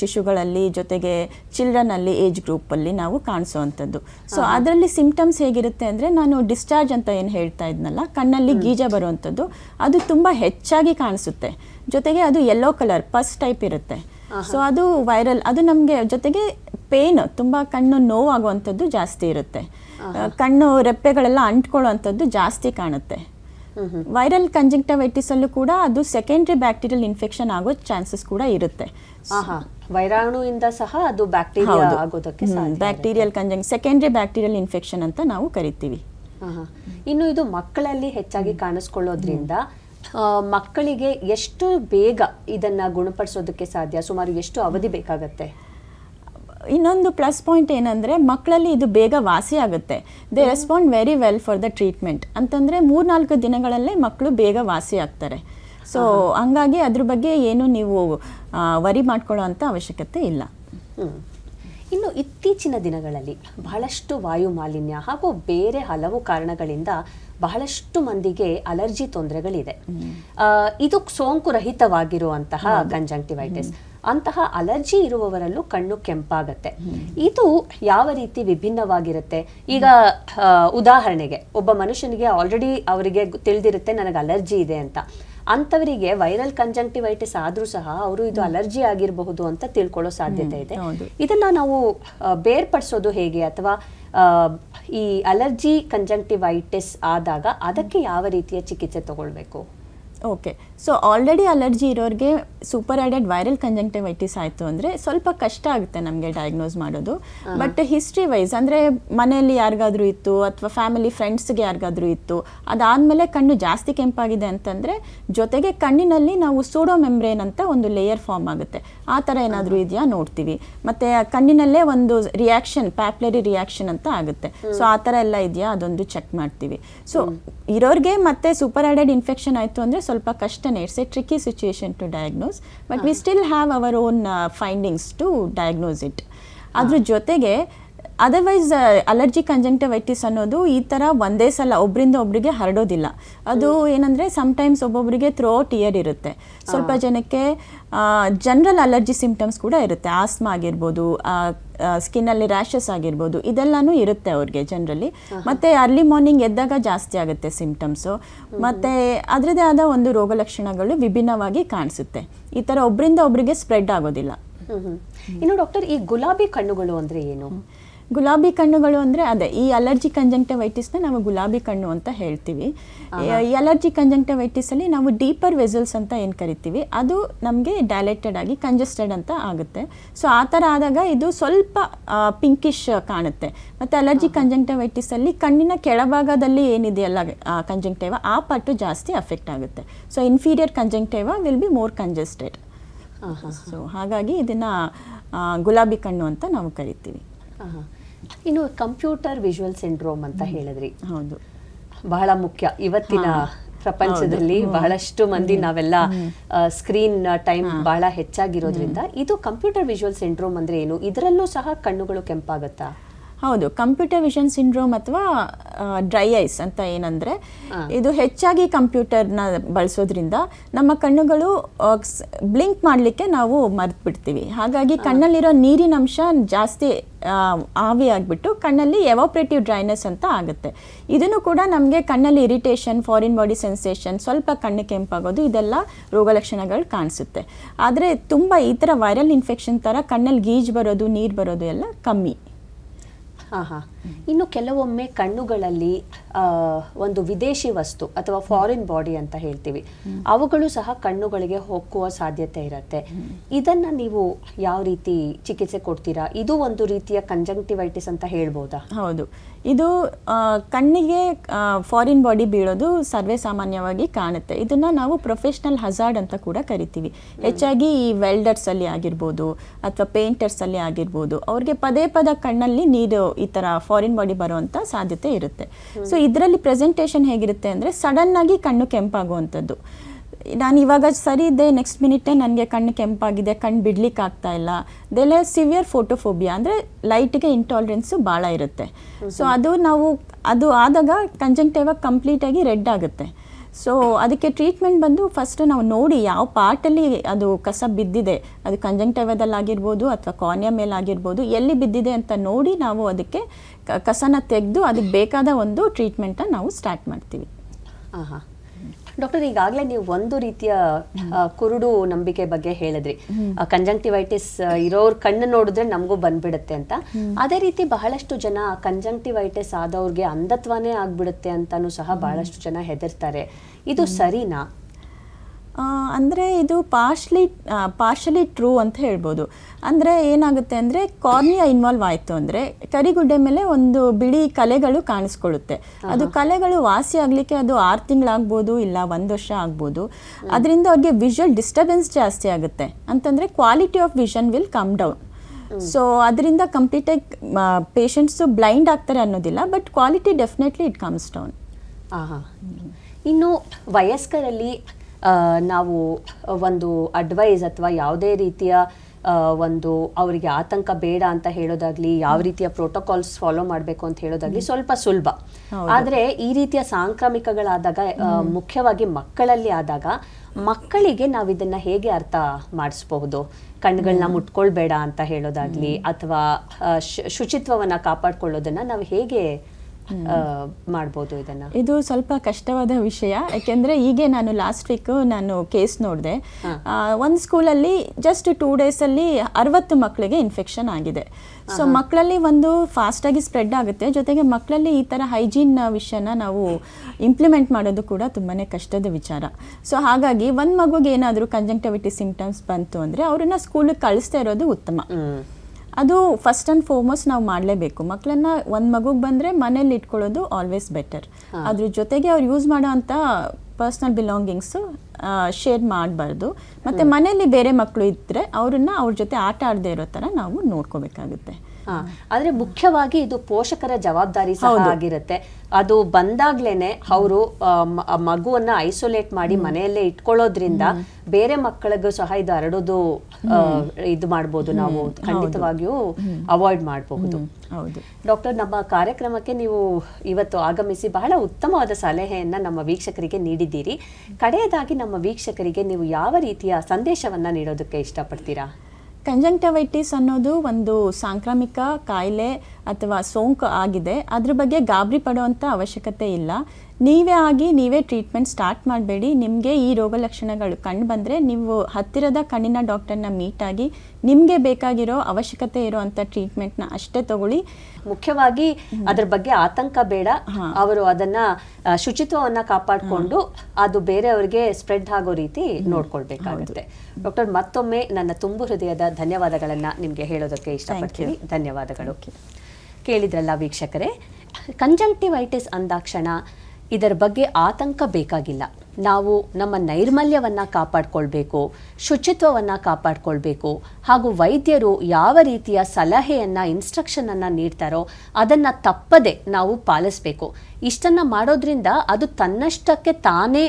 ಶಿಶುಗಳಲ್ಲಿ ಜೊತೆಗೆ ಚಿಲ್ಡ್ರನಲ್ಲಿ ಏಜ್ ಗ್ರೂಪ್ ಅಲ್ಲಿ ನಾವು ಕಾಣಿಸುವಂಥದ್ದು. ಸೊ ಅದರಲ್ಲಿ ಸಿಂಪ್ಟಮ್ಸ್ ಹೇಗಿರುತ್ತೆ ಅಂದರೆ ನಾನು ಡಿಸ್ಚಾರ್ಜ್ ಅಂತ ಏನು ಹೇಳ್ತಾ ಇದ್ನಲ್ಲ ಕಣ್ಣಲ್ಲಿ ಗೀಜ ಬರುವಂಥದ್ದು. ಅದು ತುಂಬ ಹೆಚ್ಚಾಗಿ ಕಾಣಿಸುತ್ತೆ. ಜೊತೆಗೆ ಅದು ಯೆಲ್ಲೋ ಕಲರ್ ಪಸ್ ಟೈಪ್ ಇರುತ್ತೆ. ಸೊ ಅದು ವೈರಲ್ ಅದು ನಮಗೆ ಜೊತೆಗೆ ಪೇನ್ ತುಂಬ ಕಣ್ಣು ನೋವಾಗುವಂಥದ್ದು ಜಾಸ್ತಿ ಇರುತ್ತೆ. ಕಣ್ಣು ರೆಪ್ಪೆಗಳೆಲ್ಲ ಅಂಟ್ಕೊಳ್ಳುವಂಥದ್ದು ಜಾಸ್ತಿ ಕಾಣುತ್ತೆ. ವೈರಲ್ ಕಂಜಂಕ್ಟವೈಟಿಸ್ ಅಲ್ಲೂ ಕೂಡ ಅದು ಸೆಕೆಂಡ್ರಿ ಬ್ಯಾಕ್ಟೀರಿಯಲ್ ಇನ್ಫೆಕ್ಷನ್ ಆಗೋ ಚಾನ್ಸಸ್ ಕೂಡ ಇರುತ್ತೆ. ವೈರಾಣುವಿಂದ ಸಹ ಅದು ಬ್ಯಾಕ್ಟೀರಿಯಾ ಆಗೋದಕ್ಕೆ bacterial conjunc secondary bacterial infection ಅಂತ ನಾವು ಕರಿತೀವಿ. ಇನ್ನು ಇದು ಮಕ್ಕಳಲ್ಲಿ ಹೆಚ್ಚಾಗಿ ಕಾಣಿಸ್ಕೊಳ್ಳೋದ್ರಿಂದ ಮಕ್ಕಳಿಗೆ ಎಷ್ಟು ಬೇಗ ಇದನ್ನ ಗುಣಪಡಿಸೋದಕ್ಕೆ ಸಾಧ್ಯ? ಸುಮಾರು ಎಷ್ಟು ಅವಧಿ ಬೇಕಾಗತ್ತೆ? ಇನ್ನೊಂದು ಪ್ಲಸ್ ಪಾಯಿಂಟ್ ಏನಂದರೆ ಮಕ್ಕಳಲ್ಲಿ ಇದು ಬೇಗ ವಾಸಿ ಆಗುತ್ತೆ. They respond very well for the treatment ಅಂತಂದ್ರೆ ಮೂರ್ನಾಲ್ಕು ದಿನಗಳಲ್ಲೇ ಮಕ್ಕಳು ಬೇಗ ವಾಸಿ ಆಗ್ತಾರೆ. ಸೊ ಹಂಗಾಗಿ ಅದ್ರ ಬಗ್ಗೆ ಏನು ನೀವು ವರಿ ಮಾಡ್ಕೊಳ್ಳೋ ಅವಶ್ಯಕತೆ ಇಲ್ಲ. ಇನ್ನು ಇತ್ತೀಚಿನ ದಿನಗಳಲ್ಲಿ ಬಹಳಷ್ಟು ವಾಯು ಮಾಲಿನ್ಯ ಹಾಗೂ ಬೇರೆ ಹಲವು ಕಾರಣಗಳಿಂದ ಬಹಳಷ್ಟು ಮಂದಿಗೆ ಅಲರ್ಜಿ ತೊಂದರೆಗಳಿದೆ. ಇದು ಸೋಂಕು ರಹಿತವಾಗಿರುವಂತಹ ಕಂಜಂಕ್ಟಿವೈಟಿಸ್ ಅಂತಹ ಅಲರ್ಜಿ ಇರುವವರಲ್ಲೂ ಕಣ್ಣು ಕೆಂಪಾಗತ್ತೆ. ಇದು ಯಾವ ರೀತಿ ವಿಭಿನ್ನವಾಗಿರುತ್ತೆ? ಈಗ ಉದಾಹರಣೆಗೆ ಒಬ್ಬ ಮನುಷ್ಯನಿಗೆ ಆಲ್ರೆಡಿ ಅವರಿಗೆ ತಿಳಿದಿರುತ್ತೆ ನನಗೆ ಅಲರ್ಜಿ ಇದೆ ಅಂತ. ಅಂಥವರಿಗೆ ವೈರಲ್ ಕಂಜಂಕ್ಟಿವೈಟಿಸ್ ಆದ್ರೂ ಸಹ ಅವರು ಇದು ಅಲರ್ಜಿ ಆಗಿರಬಹುದು ಅಂತ ತಿಳ್ಕೊಳ್ಳೋ ಸಾಧ್ಯತೆ ಇದೆ. ಇದನ್ನ ನಾವು ಬೇರ್ಪಡಿಸೋದು ಹೇಗೆ ಅಥವಾ ಈ ಅಲರ್ಜಿ ಕಂಜಂಕ್ಟಿವೈಟಿಸ್ ಆದಾಗ ಅದಕ್ಕೆ ಯಾವ ರೀತಿಯ ಚಿಕಿತ್ಸೆ ತಗೊಳ್ಬೇಕು? ಓಕೆ. ಸೊ ಆಲ್ರೆಡಿ ಅಲರ್ಜಿ ಇರೋರಿಗೆ ಸೂಪರ್ ಆಡೆಡ್ ವೈರಲ್ ಕಂಜಂಕ್ಟಿವೈಟಿಸ್ ಆಯಿತು ಅಂದರೆ ಸ್ವಲ್ಪ ಕಷ್ಟ ಆಗುತ್ತೆ ನಮಗೆ ಡಯಾಗ್ನೋಸ್ ಮಾಡೋದು. ಬಟ್ ಹಿಸ್ಟ್ರಿ ವೈಸ್ ಅಂದರೆ ಮನೆಯಲ್ಲಿ ಯಾರಿಗಾದರೂ ಇತ್ತು ಅಥವಾ ಫ್ಯಾಮಿಲಿ ಫ್ರೆಂಡ್ಸ್ಗೆ ಯಾರಿಗಾದರೂ ಇತ್ತು ಅದಾದಮೇಲೆ ಕಣ್ಣು ಜಾಸ್ತಿ ಕೆಂಪಾಗಿದೆ ಅಂತಂದರೆ ಜೊತೆಗೆ ಕಣ್ಣಿನಲ್ಲಿ ನಾವು ಸೂಡೋ ಮೆಮ್ರೇನ್ ಅಂತ ಒಂದು ಲೇಯರ್ ಫಾರ್ಮ್ ಆಗುತ್ತೆ. ಆ ಥರ ಏನಾದರೂ ಇದೆಯಾ ನೋಡ್ತೀವಿ. ಮತ್ತು ಕಣ್ಣಿನಲ್ಲೇ ಒಂದು ರಿಯಾಕ್ಷನ್ ಪ್ಯಾಪ್ಲರಿ ರಿಯಾಕ್ಷನ್ ಅಂತ ಆಗುತ್ತೆ. ಸೊ ಆ ಥರ ಎಲ್ಲ ಇದೆಯಾ ಅದೊಂದು ಚೆಕ್ ಮಾಡ್ತೀವಿ. ಸೊ ಇರೋರಿಗೆ ಮತ್ತೆ ಸೂಪರ್ ಆಡೆಡ್ ಇನ್ಫೆಕ್ಷನ್ ಆಯಿತು ಅಂದರೆ ಸ್ವಲ್ಪ ಕಷ್ಟನೇ situation to tricky but to diagnose but we still our our own findings to diagnose it ಅದ್ರ ಜೊತೆಗೆ ಅದರ್ವೈಸ್ ಅಲರ್ಜಿ ಕಂಜಂಕ್ಟಿವೈಟಿಸ್ ಅನ್ನೋದು ಈ ಥರ ಒಂದೇ ಸಲ ಒಬ್ಬರಿಂದ ಒಬ್ಬರಿಗೆ ಹರಡೋದಿಲ್ಲ. ಅದು ಏನಂದರೆ ಸಮ್ಟೈಮ್ಸ್ ಒಬ್ಬೊಬ್ಬರಿಗೆ ಥ್ರೋಟ್ ಇಯರ್ ಇರುತ್ತೆ. ಸ್ವಲ್ಪ ಜನಕ್ಕೆ ಜನರಲ್ ಅಲರ್ಜಿ ಸಿಂಪ್ಟಮ್ಸ್ ಕೂಡ ಇರುತ್ತೆ. ಆಸ್ಮಾ ಆಗಿರ್ಬೋದು ಸ್ಕಿನ್ನಲ್ಲಿ ರ್ಯಾಷಸ್ ಆಗಿರ್ಬೋದು ಇದೆಲ್ಲನೂ ಇರುತ್ತೆ ಅವ್ರಿಗೆ ಜನರಲಿ ಮತ್ತೆ ಅರ್ಲಿ ಮಾರ್ನಿಂಗ್ ಎದ್ದಾಗ ಜಾಸ್ತಿ ಆಗುತ್ತೆ ಸಿಂಪ್ಟಮ್ಸು. ಮತ್ತೆ ಅದರದೇ ಆದ ಒಂದು ರೋಗ ಲಕ್ಷಣಗಳು ವಿಭಿನ್ನವಾಗಿ ಕಾಣಿಸುತ್ತೆ. ಈ ಥರ ಒಬ್ಬರಿಂದ ಒಬ್ಬರಿಗೆ ಸ್ಪ್ರೆಡ್ ಆಗೋದಿಲ್ಲ. ಇನ್ನು ಡಾಕ್ಟರ್ ಈ ಗುಲಾಬಿ ಕಣ್ಣುಗಳು ಅಂದ್ರೆ ಏನು? ಗುಲಾಬಿ ಕಣ್ಣುಗಳು ಅಂದರೆ ಅದೇ ಈ ಅಲರ್ಜಿ ಕಂಜಂಕ್ಟಿವೈಟಿಸ್ನ ನಾವು ಗುಲಾಬಿ ಕಣ್ಣು ಅಂತ ಹೇಳ್ತೀವಿ. ಈ ಅಲರ್ಜಿ ಕಂಜಂಕ್ಟವೈಟಿಸಲ್ಲಿ ನಾವು ಡೀಪರ್ ವೆಸಲ್ಸ್ ಅಂತ ಏನು ಕರಿತೀವಿ ಅದು ನಮಗೆ ಡೈಲೆಕ್ಟೆಡ್ ಆಗಿ ಕಂಜೆಸ್ಟೆಡ್ ಅಂತ ಆಗುತ್ತೆ. ಸೊ ಆ ಥರ ಆದಾಗ ಇದು ಸ್ವಲ್ಪ ಪಿಂಕಿಶ್ ಕಾಣುತ್ತೆ. ಮತ್ತು ಅಲರ್ಜಿ ಕಂಜಂಕ್ಟಿವೈಟಿಸಲ್ಲಿ ಕಣ್ಣಿನ ಕೆಳಭಾಗದಲ್ಲಿ ಏನಿದೆಯಲ್ಲ ಕಂಜಂಕ್ಟೈವ ಆ ಪಟ್ಟು ಜಾಸ್ತಿ ಅಫೆಕ್ಟ್ ಆಗುತ್ತೆ. So inferior conjunctiva will be more congested. So ಹಾಗಾಗಿ ಇದನ್ನು ಗುಲಾಬಿ ಕಣ್ಣು ಅಂತ ನಾವು ಕರಿತೀವಿ. ಇನ್ನು ಕಂಪ್ಯೂಟರ್ ವಿಜುವಲ್ ಸಿಂಡ್ರೋಮ್ ಅಂತ ಹೇಳಿದ್ರಿ. ಹೌದು. ಬಹಳ ಮುಖ್ಯ. ಇವತ್ತಿನ ಪ್ರಪಂಚದಲ್ಲಿ ಬಹಳಷ್ಟು ಮಂದಿ ನಾವೆಲ್ಲ ಸ್ಕ್ರೀನ್ ಟೈಮ್ ಬಹಳ ಹೆಚ್ಚಾಗಿರೋದ್ರಿಂದ ಇದು ಕಂಪ್ಯೂಟರ್ ವಿಜುವಲ್ ಸಿಂಡ್ರೋಮ್ ಅಂದ್ರೆ ಏನು? ಇದರಲ್ಲೂ ಸಹ ಕಣ್ಣುಗಳು ಕೆಂಪಾಗತ್ತಾ? ಹೌದು ಕಂಪ್ಯೂಟರ್ ವಿಷನ್ ಸಿಂಡ್ರೋಮ್ ಅಥವಾ ಡ್ರೈ ಐಸ್ ಅಂತ ಏನಂದ್ರೆ ಇದು ಹೆಚ್ಚಾಗಿ ಕಂಪ್ಯೂಟರ್ನ ಬಳಸೋದ್ರಿಂದ ನಮ್ಮ ಕಣ್ಣುಗಳು ಬ್ಲಿಂಕ್ ಮಾಡಲಿಕ್ಕೆ ನಾವು ಮರ್ತು ಬಿಡ್ತೀವಿ ಹಾಗಾಗಿ ಕಣ್ಣಲ್ಲಿರೋ ನೀರಿನ ಅಂಶ ಜಾಸ್ತಿ ಆವಿ ಆಗಿಬಿಟ್ಟು ಕಣ್ಣಲ್ಲಿ ಎವಾಪ್ರೇಟಿವ್ ಡ್ರೈನೆಸ್ ಅಂತ ಆಗುತ್ತೆ. ಇದನ್ನು ಕೂಡ ನಮಗೆ ಕಣ್ಣಲ್ಲಿ ಇರಿಟೇಷನ್ ಫಾರಿನ್ ಬಾಡಿ ಸೆನ್ಸೇಷನ್ ಸ್ವಲ್ಪ ಕಣ್ಣು ಕೆಂಪಾಗೋದು ಇದೆಲ್ಲ ರೋಗ ಲಕ್ಷಣಗಳು ಕಾಣಿಸುತ್ತೆ. ಆದರೆ ತುಂಬ ಈ ಥರ ವೈರಲ್ ಇನ್ಫೆಕ್ಷನ್ ಥರ ಕಣ್ಣಲ್ಲಿ ಗೀಜ್ ಬರೋದು ನೀರು ಬರೋದು ಎಲ್ಲ ಕಮ್ಮಿ. ಹಾ ಹಾ ಇನ್ನು ಕೆಲವೊಮ್ಮೆ ಕಣ್ಣುಗಳಲ್ಲಿ ಒಂದು ವಿದೇಶಿ ವಸ್ತು ಅಥವಾ ಫಾರಿನ್ ಬಾಡಿ ಅಂತ ಹೇಳ್ತೀವಿ. ಅವುಗಳು ಸಹ ಕಣ್ಣುಗಳಿಗೆ ಹೊಕ್ಕುವ ಸಾಧ್ಯತೆ ಇರುತ್ತೆ. ಇದನ್ನ ನೀವು ಯಾವ ರೀತಿ ಚಿಕಿತ್ಸೆ ಕೊಡ್ತೀರಾ? ಇದು ಒಂದು ರೀತಿಯ ಕಂಜಂಕ್ಟಿವೈಟಿಸ್ ಅಂತ ಹೇಳ್ಬೋದಾ? ಹೌದು. ಇದು ಕಣ್ಣಿಗೆ ಫಾರಿನ್ ಬಾಡಿ ಬೀಳೋದು ಸರ್ವೇ ಸಾಮಾನ್ಯವಾಗಿ ಕಾಣುತ್ತೆ. ಇದನ್ನ ನಾವು ಪ್ರೊಫೆಷ್ನಲ್ ಹಜಾರ್ಡ್ ಅಂತ ಕೂಡ ಕರಿತೀವಿ. ಹೆಚ್ಚಾಗಿ ಈ ವೆಲ್ಡರ್ಸ್ ಅಲ್ಲಿ ಆಗಿರ್ಬೋದು ಅಥವಾ ಪೇಂಟರ್ಸ್ ಅಲ್ಲಿ ಆಗಿರ್ಬೋದು. ಅವ್ರಿಗೆ ಪದೇ ಪದ ಕಣ್ಣಲ್ಲಿ ನೀರು ಈ ತರ ಫಾರಿನ್ ಬಾಡಿ ಬರುವಂತ ಸಾಧ್ಯತೆ ಇರುತ್ತೆ. ಸೊ ಇದರಲ್ಲಿ ಪ್ರೆಸೆಂಟೇಷನ್ ಹೇಗಿರುತ್ತೆ ಅಂದರೆ ಸಡನ್ನಾಗಿ ಕಣ್ಣು ಕೆಂಪಾಗುವಂಥದ್ದು. ನಾನು ಇವಾಗ ಸರಿ ಇದ್ದೆ ನೆಕ್ಸ್ಟ್ ಮಿನಿಟೇ ನನಗೆ ಕಣ್ಣು ಕೆಂಪಾಗಿದೆ ಕಣ್ಣು ಬಿಡ್ಲಿಕ್ಕೆ ಆಗ್ತಾ ಇಲ್ಲ. ದೆಲೆ ಸಿವಿಯರ್ ಫೋಟೋಫೋಬಿಯಾ ಅಂದರೆ ಲೈಟ್ಗೆ ಇಂಟಾಲರೆನ್ಸು ಭಾಳ ಇರುತ್ತೆ. ಸೊ ಅದು ನಾವು ಅದು ಆದಾಗ ಕಂಜಂಕ್ಟಿವ ಕಂಪ್ಲೀಟಾಗಿ ರೆಡ್ ಆಗುತ್ತೆ. ಸೊ ಅದಕ್ಕೆ ಟ್ರೀಟ್ಮೆಂಟ್ ಬಂದು ಫಸ್ಟ್ ನಾವು ನೋಡಿ ಯಾವ ಪಾರ್ಟಲ್ಲಿ ಅದು ಕಸ ಬಿದ್ದಿದೆ ಅದು ಕಂಜಂಕ್ಟಿವದಲ್ಲಾಗಿರ್ಬೋದು ಅಥವಾ ಕಾರ್ನಿಯ ಮೇಲಾಗಿರ್ಬೋದು ಎಲ್ಲಿ ಬಿದ್ದಿದೆ ಅಂತ ನೋಡಿ ನಾವು ಅದಕ್ಕೆ ಕಸನ ತೆಗೆದು ಅದಕ್ಕೆ ಬೇಕಾದ ಒಂದು ಟ್ರೀಟ್ಮೆಂಟನ್ನು ನಾವು ಸ್ಟಾರ್ಟ್ ಮಾಡ್ತೀವಿ ಆಹಾ. ಡಾಕ್ಟರ್ ಈಗಾಗಲೇ ನೀವು ಒಂದು ರೀತಿಯ ಕುರುಡು ನಂಬಿಕೆ ಬಗ್ಗೆ ಹೇಳಿದ್ರಿ. ಕಂಜಂಕ್ಟಿವೈಟಿಸ್ ಇರೋರ್ ಕಣ್ಣು ನೋಡಿದ್ರೆ ನಮಗೂ ಬಂದ್ಬಿಡುತ್ತೆ ಅಂತ. ಅದೇ ರೀತಿ ಬಹಳಷ್ಟು ಜನ ಕಂಜಂಕ್ಟಿವೈಟಿಸ್ ಆದವ್ರಿಗೆ ಅಂಧತ್ವನೇ ಆಗ್ಬಿಡುತ್ತೆ ಅಂತಾನು ಸಹ ಬಹಳಷ್ಟು ಜನ ಹೆದರ್ತಾರೆ. ಇದು ಸರಿನಾ? ಅಂದರೆ ಇದು ಪಾರ್ಶ್ಲಿ ಪಾರ್ಶಲಿ ಟ್ರೂ ಅಂತ ಹೇಳ್ಬೋದು. ಅಂದರೆ ಏನಾಗುತ್ತೆ ಅಂದರೆ ಕಾರ್ನಿಯಾ ಇನ್ವಾಲ್ವ್ ಆಯಿತು ಅಂದರೆ ಕರಿಗುಡ್ಡೆ ಮೇಲೆ ಒಂದು ಬಿಳಿ ಕಲೆಗಳು ಕಾಣಿಸ್ಕೊಳ್ಳುತ್ತೆ. ಅದು ಕಲೆಗಳು ವಾಸಿ ಆಗಲಿಕ್ಕೆ ಅದು ಆರು ತಿಂಗಳಾಗ್ಬೋದು ಇಲ್ಲ ಒಂದು ವರ್ಷ ಆಗ್ಬೋದು. ಅದರಿಂದ ಅವ್ರಿಗೆ ವಿಷುವಲ್ ಡಿಸ್ಟರ್ಬೆನ್ಸ್ ಜಾಸ್ತಿ ಆಗುತ್ತೆ. ಅಂತಂದರೆ quality of vision will come down so ಅದರಿಂದ ಕಂಪ್ಲೀಟಾಗಿ ಪೇಷಂಟ್ಸು ಬ್ಲೈಂಡ್ ಆಗ್ತಾರೆ ಅನ್ನೋದಿಲ್ಲ but quality definitely it comes down. ಇನ್ನು ವಯಸ್ಕರಲ್ಲಿ ನಾವು ಒಂದು ಅಡ್ವೈಸ್ ಅಥವಾ ಯಾವುದೇ ರೀತಿಯ ಒಂದು ಅವರಿಗೆ ಆತಂಕ ಬೇಡ ಅಂತ ಹೇಳೋದಾಗ್ಲಿ ಯಾವ ರೀತಿಯ ಪ್ರೋಟೋಕಾಲ್ಸ್ ಫಾಲೋ ಮಾಡಬೇಕು ಅಂತ ಹೇಳೋದಾಗ್ಲಿ ಸ್ವಲ್ಪ ಸುಲಭ. ಆದರೆ ಈ ರೀತಿಯ ಸಾಂಕ್ರಾಮಿಕಗಳಾದಾಗ ಮುಖ್ಯವಾಗಿ ಮಕ್ಕಳಲ್ಲಿ ಆದಾಗ ಮಕ್ಕಳಿಗೆ ನಾವು ಇದನ್ನ ಹೇಗೆ ಅರ್ಥ ಮಾಡಿಸ್ಬಹುದು? ಕಣ್ಗಳನ್ನ ಮುಟ್ಕೊಳ್ಬೇಡ ಅಂತ ಹೇಳೋದಾಗ್ಲಿ ಅಥವಾ ಶುಚಿತ್ವವನ್ನ ಕಾಪಾಡ್ಕೊಳ್ಳೋದನ್ನ ನಾವು ಹೇಗೆ ಮಾಡ್ಬೋದು ಇದನ್ನ. ಇದು ಸ್ವಲ್ಪ ಕಷ್ಟವಾದ ವಿಷಯ ಯಾಕೆಂದ್ರೆ ಹೀಗೆ ನಾನು ಲಾಸ್ಟ್ ವೀಕ್ ನಾನು ಕೇಸ್ ನೋಡಿದೆ. ಒಂದು ಸ್ಕೂಲಲ್ಲಿ ಜಸ್ಟ್ ಟೂ ಅಲ್ಲಿ ಅರವತ್ತು ಮಕ್ಕಳಿಗೆ ಇನ್ಫೆಕ್ಷನ್ ಆಗಿದೆ. ಸೊ ಮಕ್ಕಳಲ್ಲಿ ಒಂದು ಫಾಸ್ಟಾಗಿ ಸ್ಪ್ರೆಡ್ ಆಗುತ್ತೆ. ಜೊತೆಗೆ ಮಕ್ಕಳಲ್ಲಿ ಈ ಥರ ಹೈಜೀನ್ ವಿಷಯನ ನಾವು ಇಂಪ್ಲಿಮೆಂಟ್ ಮಾಡೋದು ಕೂಡ ತುಂಬಾ ಕಷ್ಟದ ವಿಚಾರ. ಸೊ ಹಾಗಾಗಿ ಒಂದು ಮಗುಗೆ ಏನಾದರೂ ಕಂಜಂಕ್ಟಿವಿಟಿ ಸಿಂಪ್ಟಮ್ಸ್ ಬಂತು ಅಂದರೆ ಅವ್ರನ್ನ ಸ್ಕೂಲಿಗೆ ಕಳಿಸ್ತಾ ಇರೋದು ಉತ್ತಮ. ಅದು ಫಸ್ಟ್ ಆ್ಯಂಡ್ ಫಾರ್ಮೋಸ್ಟ್ ನಾವು ಮಾಡಲೇಬೇಕು. ಮಕ್ಕಳನ್ನ ಒಂದು ಮಗುಗೆ ಬಂದರೆ ಮನೇಲಿ ಇಟ್ಕೊಳ್ಳೋದು ಆಲ್ವೇಸ್ ಬೆಟರ್ ಅದ್ರ ಜೊತೆಗೆ ಅವ್ರು ಯೂಸ್ ಮಾಡೋ ಅಂಥ ಪರ್ಸ್ನಲ್ ಬಿಲಾಂಗಿಂಗ್ಸು ಶೇರ್ ಮಾಡಬಾರ್ದು. ಮತ್ತು ಮನೆಯಲ್ಲಿ ಬೇರೆ ಮಕ್ಕಳು ಇದ್ದರೆ ಅವ್ರನ್ನ ಅವ್ರ ಜೊತೆ ಆಟ ಆಡದೇ ಇರೋ ಥರ ನಾವು ನೋಡ್ಕೋಬೇಕಾಗುತ್ತೆ. ಆದ್ರೆ ಮುಖ್ಯವಾಗಿ ಇದು ಪೋಷಕರ ಜವಾಬ್ದಾರಿ ಸಹ ಆಗಿರುತ್ತೆ. ಅದು ಬಂದಾಗ್ಲೇನೆ ಅವರು ಮಗುವನ್ನ ಐಸೋಲೇಟ್ ಮಾಡಿ ಮನೆಯಲ್ಲೇ ಇಟ್ಕೊಳ್ಳೋದ್ರಿಂದ ಬೇರೆ ಮಕ್ಕಳಿಗೂ ಸಹ ಇದು ಹರಡೋದು ಇದು ಮಾಡ್ಬೋದು ನಾವು ಖಂಡಿತವಾಗಿಯೂ ಅವಾಯ್ಡ್ ಮಾಡಬಹುದು. ಹೌದು. ಡಾಕ್ಟರ್ ನಮ್ಮ ಕಾರ್ಯಕ್ರಮಕ್ಕೆ ನೀವು ಇವತ್ತು ಆಗಮಿಸಿ ಬಹಳ ಉತ್ತಮವಾದ ಸಲಹೆಯನ್ನ ನಮ್ಮ ವೀಕ್ಷಕರಿಗೆ ನೀಡಿದ್ದೀರಿ. ಕಡೆಯದಾಗಿ ನಮ್ಮ ವೀಕ್ಷಕರಿಗೆ ನೀವು ಯಾವ ರೀತಿಯ ಸಂದೇಶವನ್ನ ನೀಡೋದಕ್ಕೆ ಇಷ್ಟಪಡ್ತೀರಾ? ಕಂಜಂಕ್ಟಿವೈಟಿಸ್ ಅನ್ನೋದು ಒಂದು ಸಾಂಕ್ರಾಮಿಕ ಕಾಯಿಲೆ ಅಥವಾ ಸೋಂಕು ಆಗಿದೆ. ಅದ್ರ ಬಗ್ಗೆ ಗಾಬರಿ ಪಡುವಂಥ ಅವಶ್ಯಕತೆ ಇಲ್ಲ. ನೀವೇ ಆಗಿ ನೀವೇ ಟ್ರೀಟ್ಮೆಂಟ್ ಸ್ಟಾರ್ಟ್ ಮಾಡಬೇಡಿ. ನಿಮಗೆ ಈ ರೋಗ ಲಕ್ಷಣಗಳು ಕಂಡು ಬಂದರೆ ನೀವು ಹತ್ತಿರದ ಕಣ್ಣಿನ ಡಾಕ್ಟರ್ನ ಮೀಟ್ ಆಗಿ ನಿಮಗೆ ಬೇಕಾಗಿರೋ ಅವಶ್ಯಕತೆ ಇರೋವಂಥ ಟ್ರೀಟ್ಮೆಂಟ್ನ ಅಷ್ಟೇ ತಗೊಳ್ಳಿ. ಮುಖ್ಯವಾಗಿ ಅದ್ರ ಬಗ್ಗೆ ಆತಂಕ ಬೇಡ. ಅವರು ಅದನ್ನ ಶುಚಿತ್ವವನ್ನ ಕಾಪಾಡಿಕೊಂಡು ಅದು ಬೇರೆಯವರಿಗೆ ಸ್ಪ್ರೆಡ್ ಆಗೋ ರೀತಿ ನೋಡ್ಕೊಳ್ಬೇಕಾಗುತ್ತೆ. ಡಾಕ್ಟರ್ ಮತ್ತೊಮ್ಮೆ ನನ್ನ ತುಂಬು ಹೃದಯದ ಧನ್ಯವಾದಗಳನ್ನ ನಿಮಗೆ ಹೇಳೋದಕ್ಕೆ ಇಷ್ಟಪಡ್ತೀನಿ. ಧನ್ಯವಾದಗಳು. ಕೇಳಿದ್ರಲ್ಲ ವೀಕ್ಷಕರೇ ಕಂಜಂಕ್ಟಿವೈಟಿಸ್ ಅಂದಾಕ್ಷಣ ಇದರ ಬಗ್ಗೆ ಆತಂಕ ಬೇಕಾಗಿಲ್ಲ. ನಾವು ನಮ್ಮ ನೈರ್ಮಲ್ಯವನ್ನು ಕಾಪಾಡಿಕೊಳ್ಬೇಕು, ಶುಚಿತ್ವವನ್ನು ಕಾಪಾಡಿಕೊಳ್ಬೇಕು ಹಾಗೂ ವೈದ್ಯರು ಯಾವ ರೀತಿಯ ಸಲಹೆಯನ್ನು ಇನ್ಸ್ಟ್ರಕ್ಷನನ್ನು ನೀಡ್ತಾರೋ ಅದನ್ನು ತಪ್ಪದೆ ನಾವು ಪಾಲಿಸಬೇಕು. ಇಷ್ಟನ್ನು ಮಾಡೋದ್ರಿಂದ ಅದು ತನ್ನಷ್ಟಕ್ಕೆ ತಾನೇ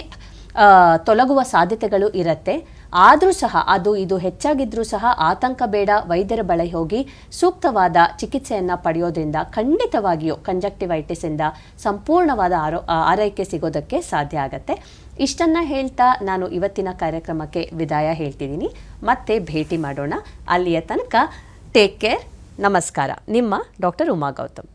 ತೊಲಗುವ ಸಾಧ್ಯತೆಗಳು ಇರುತ್ತೆ. ಆದರೂ ಸಹ, ಅದು ಇದು ಹೆಚ್ಚಾಗಿದ್ರೂ ಸಹ ಆತಂಕ ಬೇಡ, ವೈದ್ಯರ ಬಳಿ ಹೋಗಿ ಸೂಕ್ತವಾದ ಚಿಕಿತ್ಸೆಯನ್ನು ಪಡೆಯೋದ್ರಿಂದ ಖಂಡಿತವಾಗಿಯೂ ಕಂಜಕ್ಟಿವೈಟಿಸ್ ಇಂದ ಸಂಪೂರ್ಣವಾದ ಆರೋ ಆರೈಕೆ ಸಿಗೋದಕ್ಕೆ ಸಾಧ್ಯ ಆಗುತ್ತೆ. ಇಷ್ಟನ್ನು ಹೇಳ್ತಾ ನಾನು ಇವತ್ತಿನ ಕಾರ್ಯಕ್ರಮಕ್ಕೆ ವಿದಾಯ ಹೇಳ್ತಿದ್ದೀನಿ. ಮತ್ತೆ ಭೇಟಿ ಮಾಡೋಣ. ಅಲ್ಲಿಯ ತನಕ ಟೇಕ್ ಕೇರ್ ನಮಸ್ಕಾರ. ನಿಮ್ಮ ಡಾಕ್ಟರ್ ಉಮಾ ಗೌತಮ್.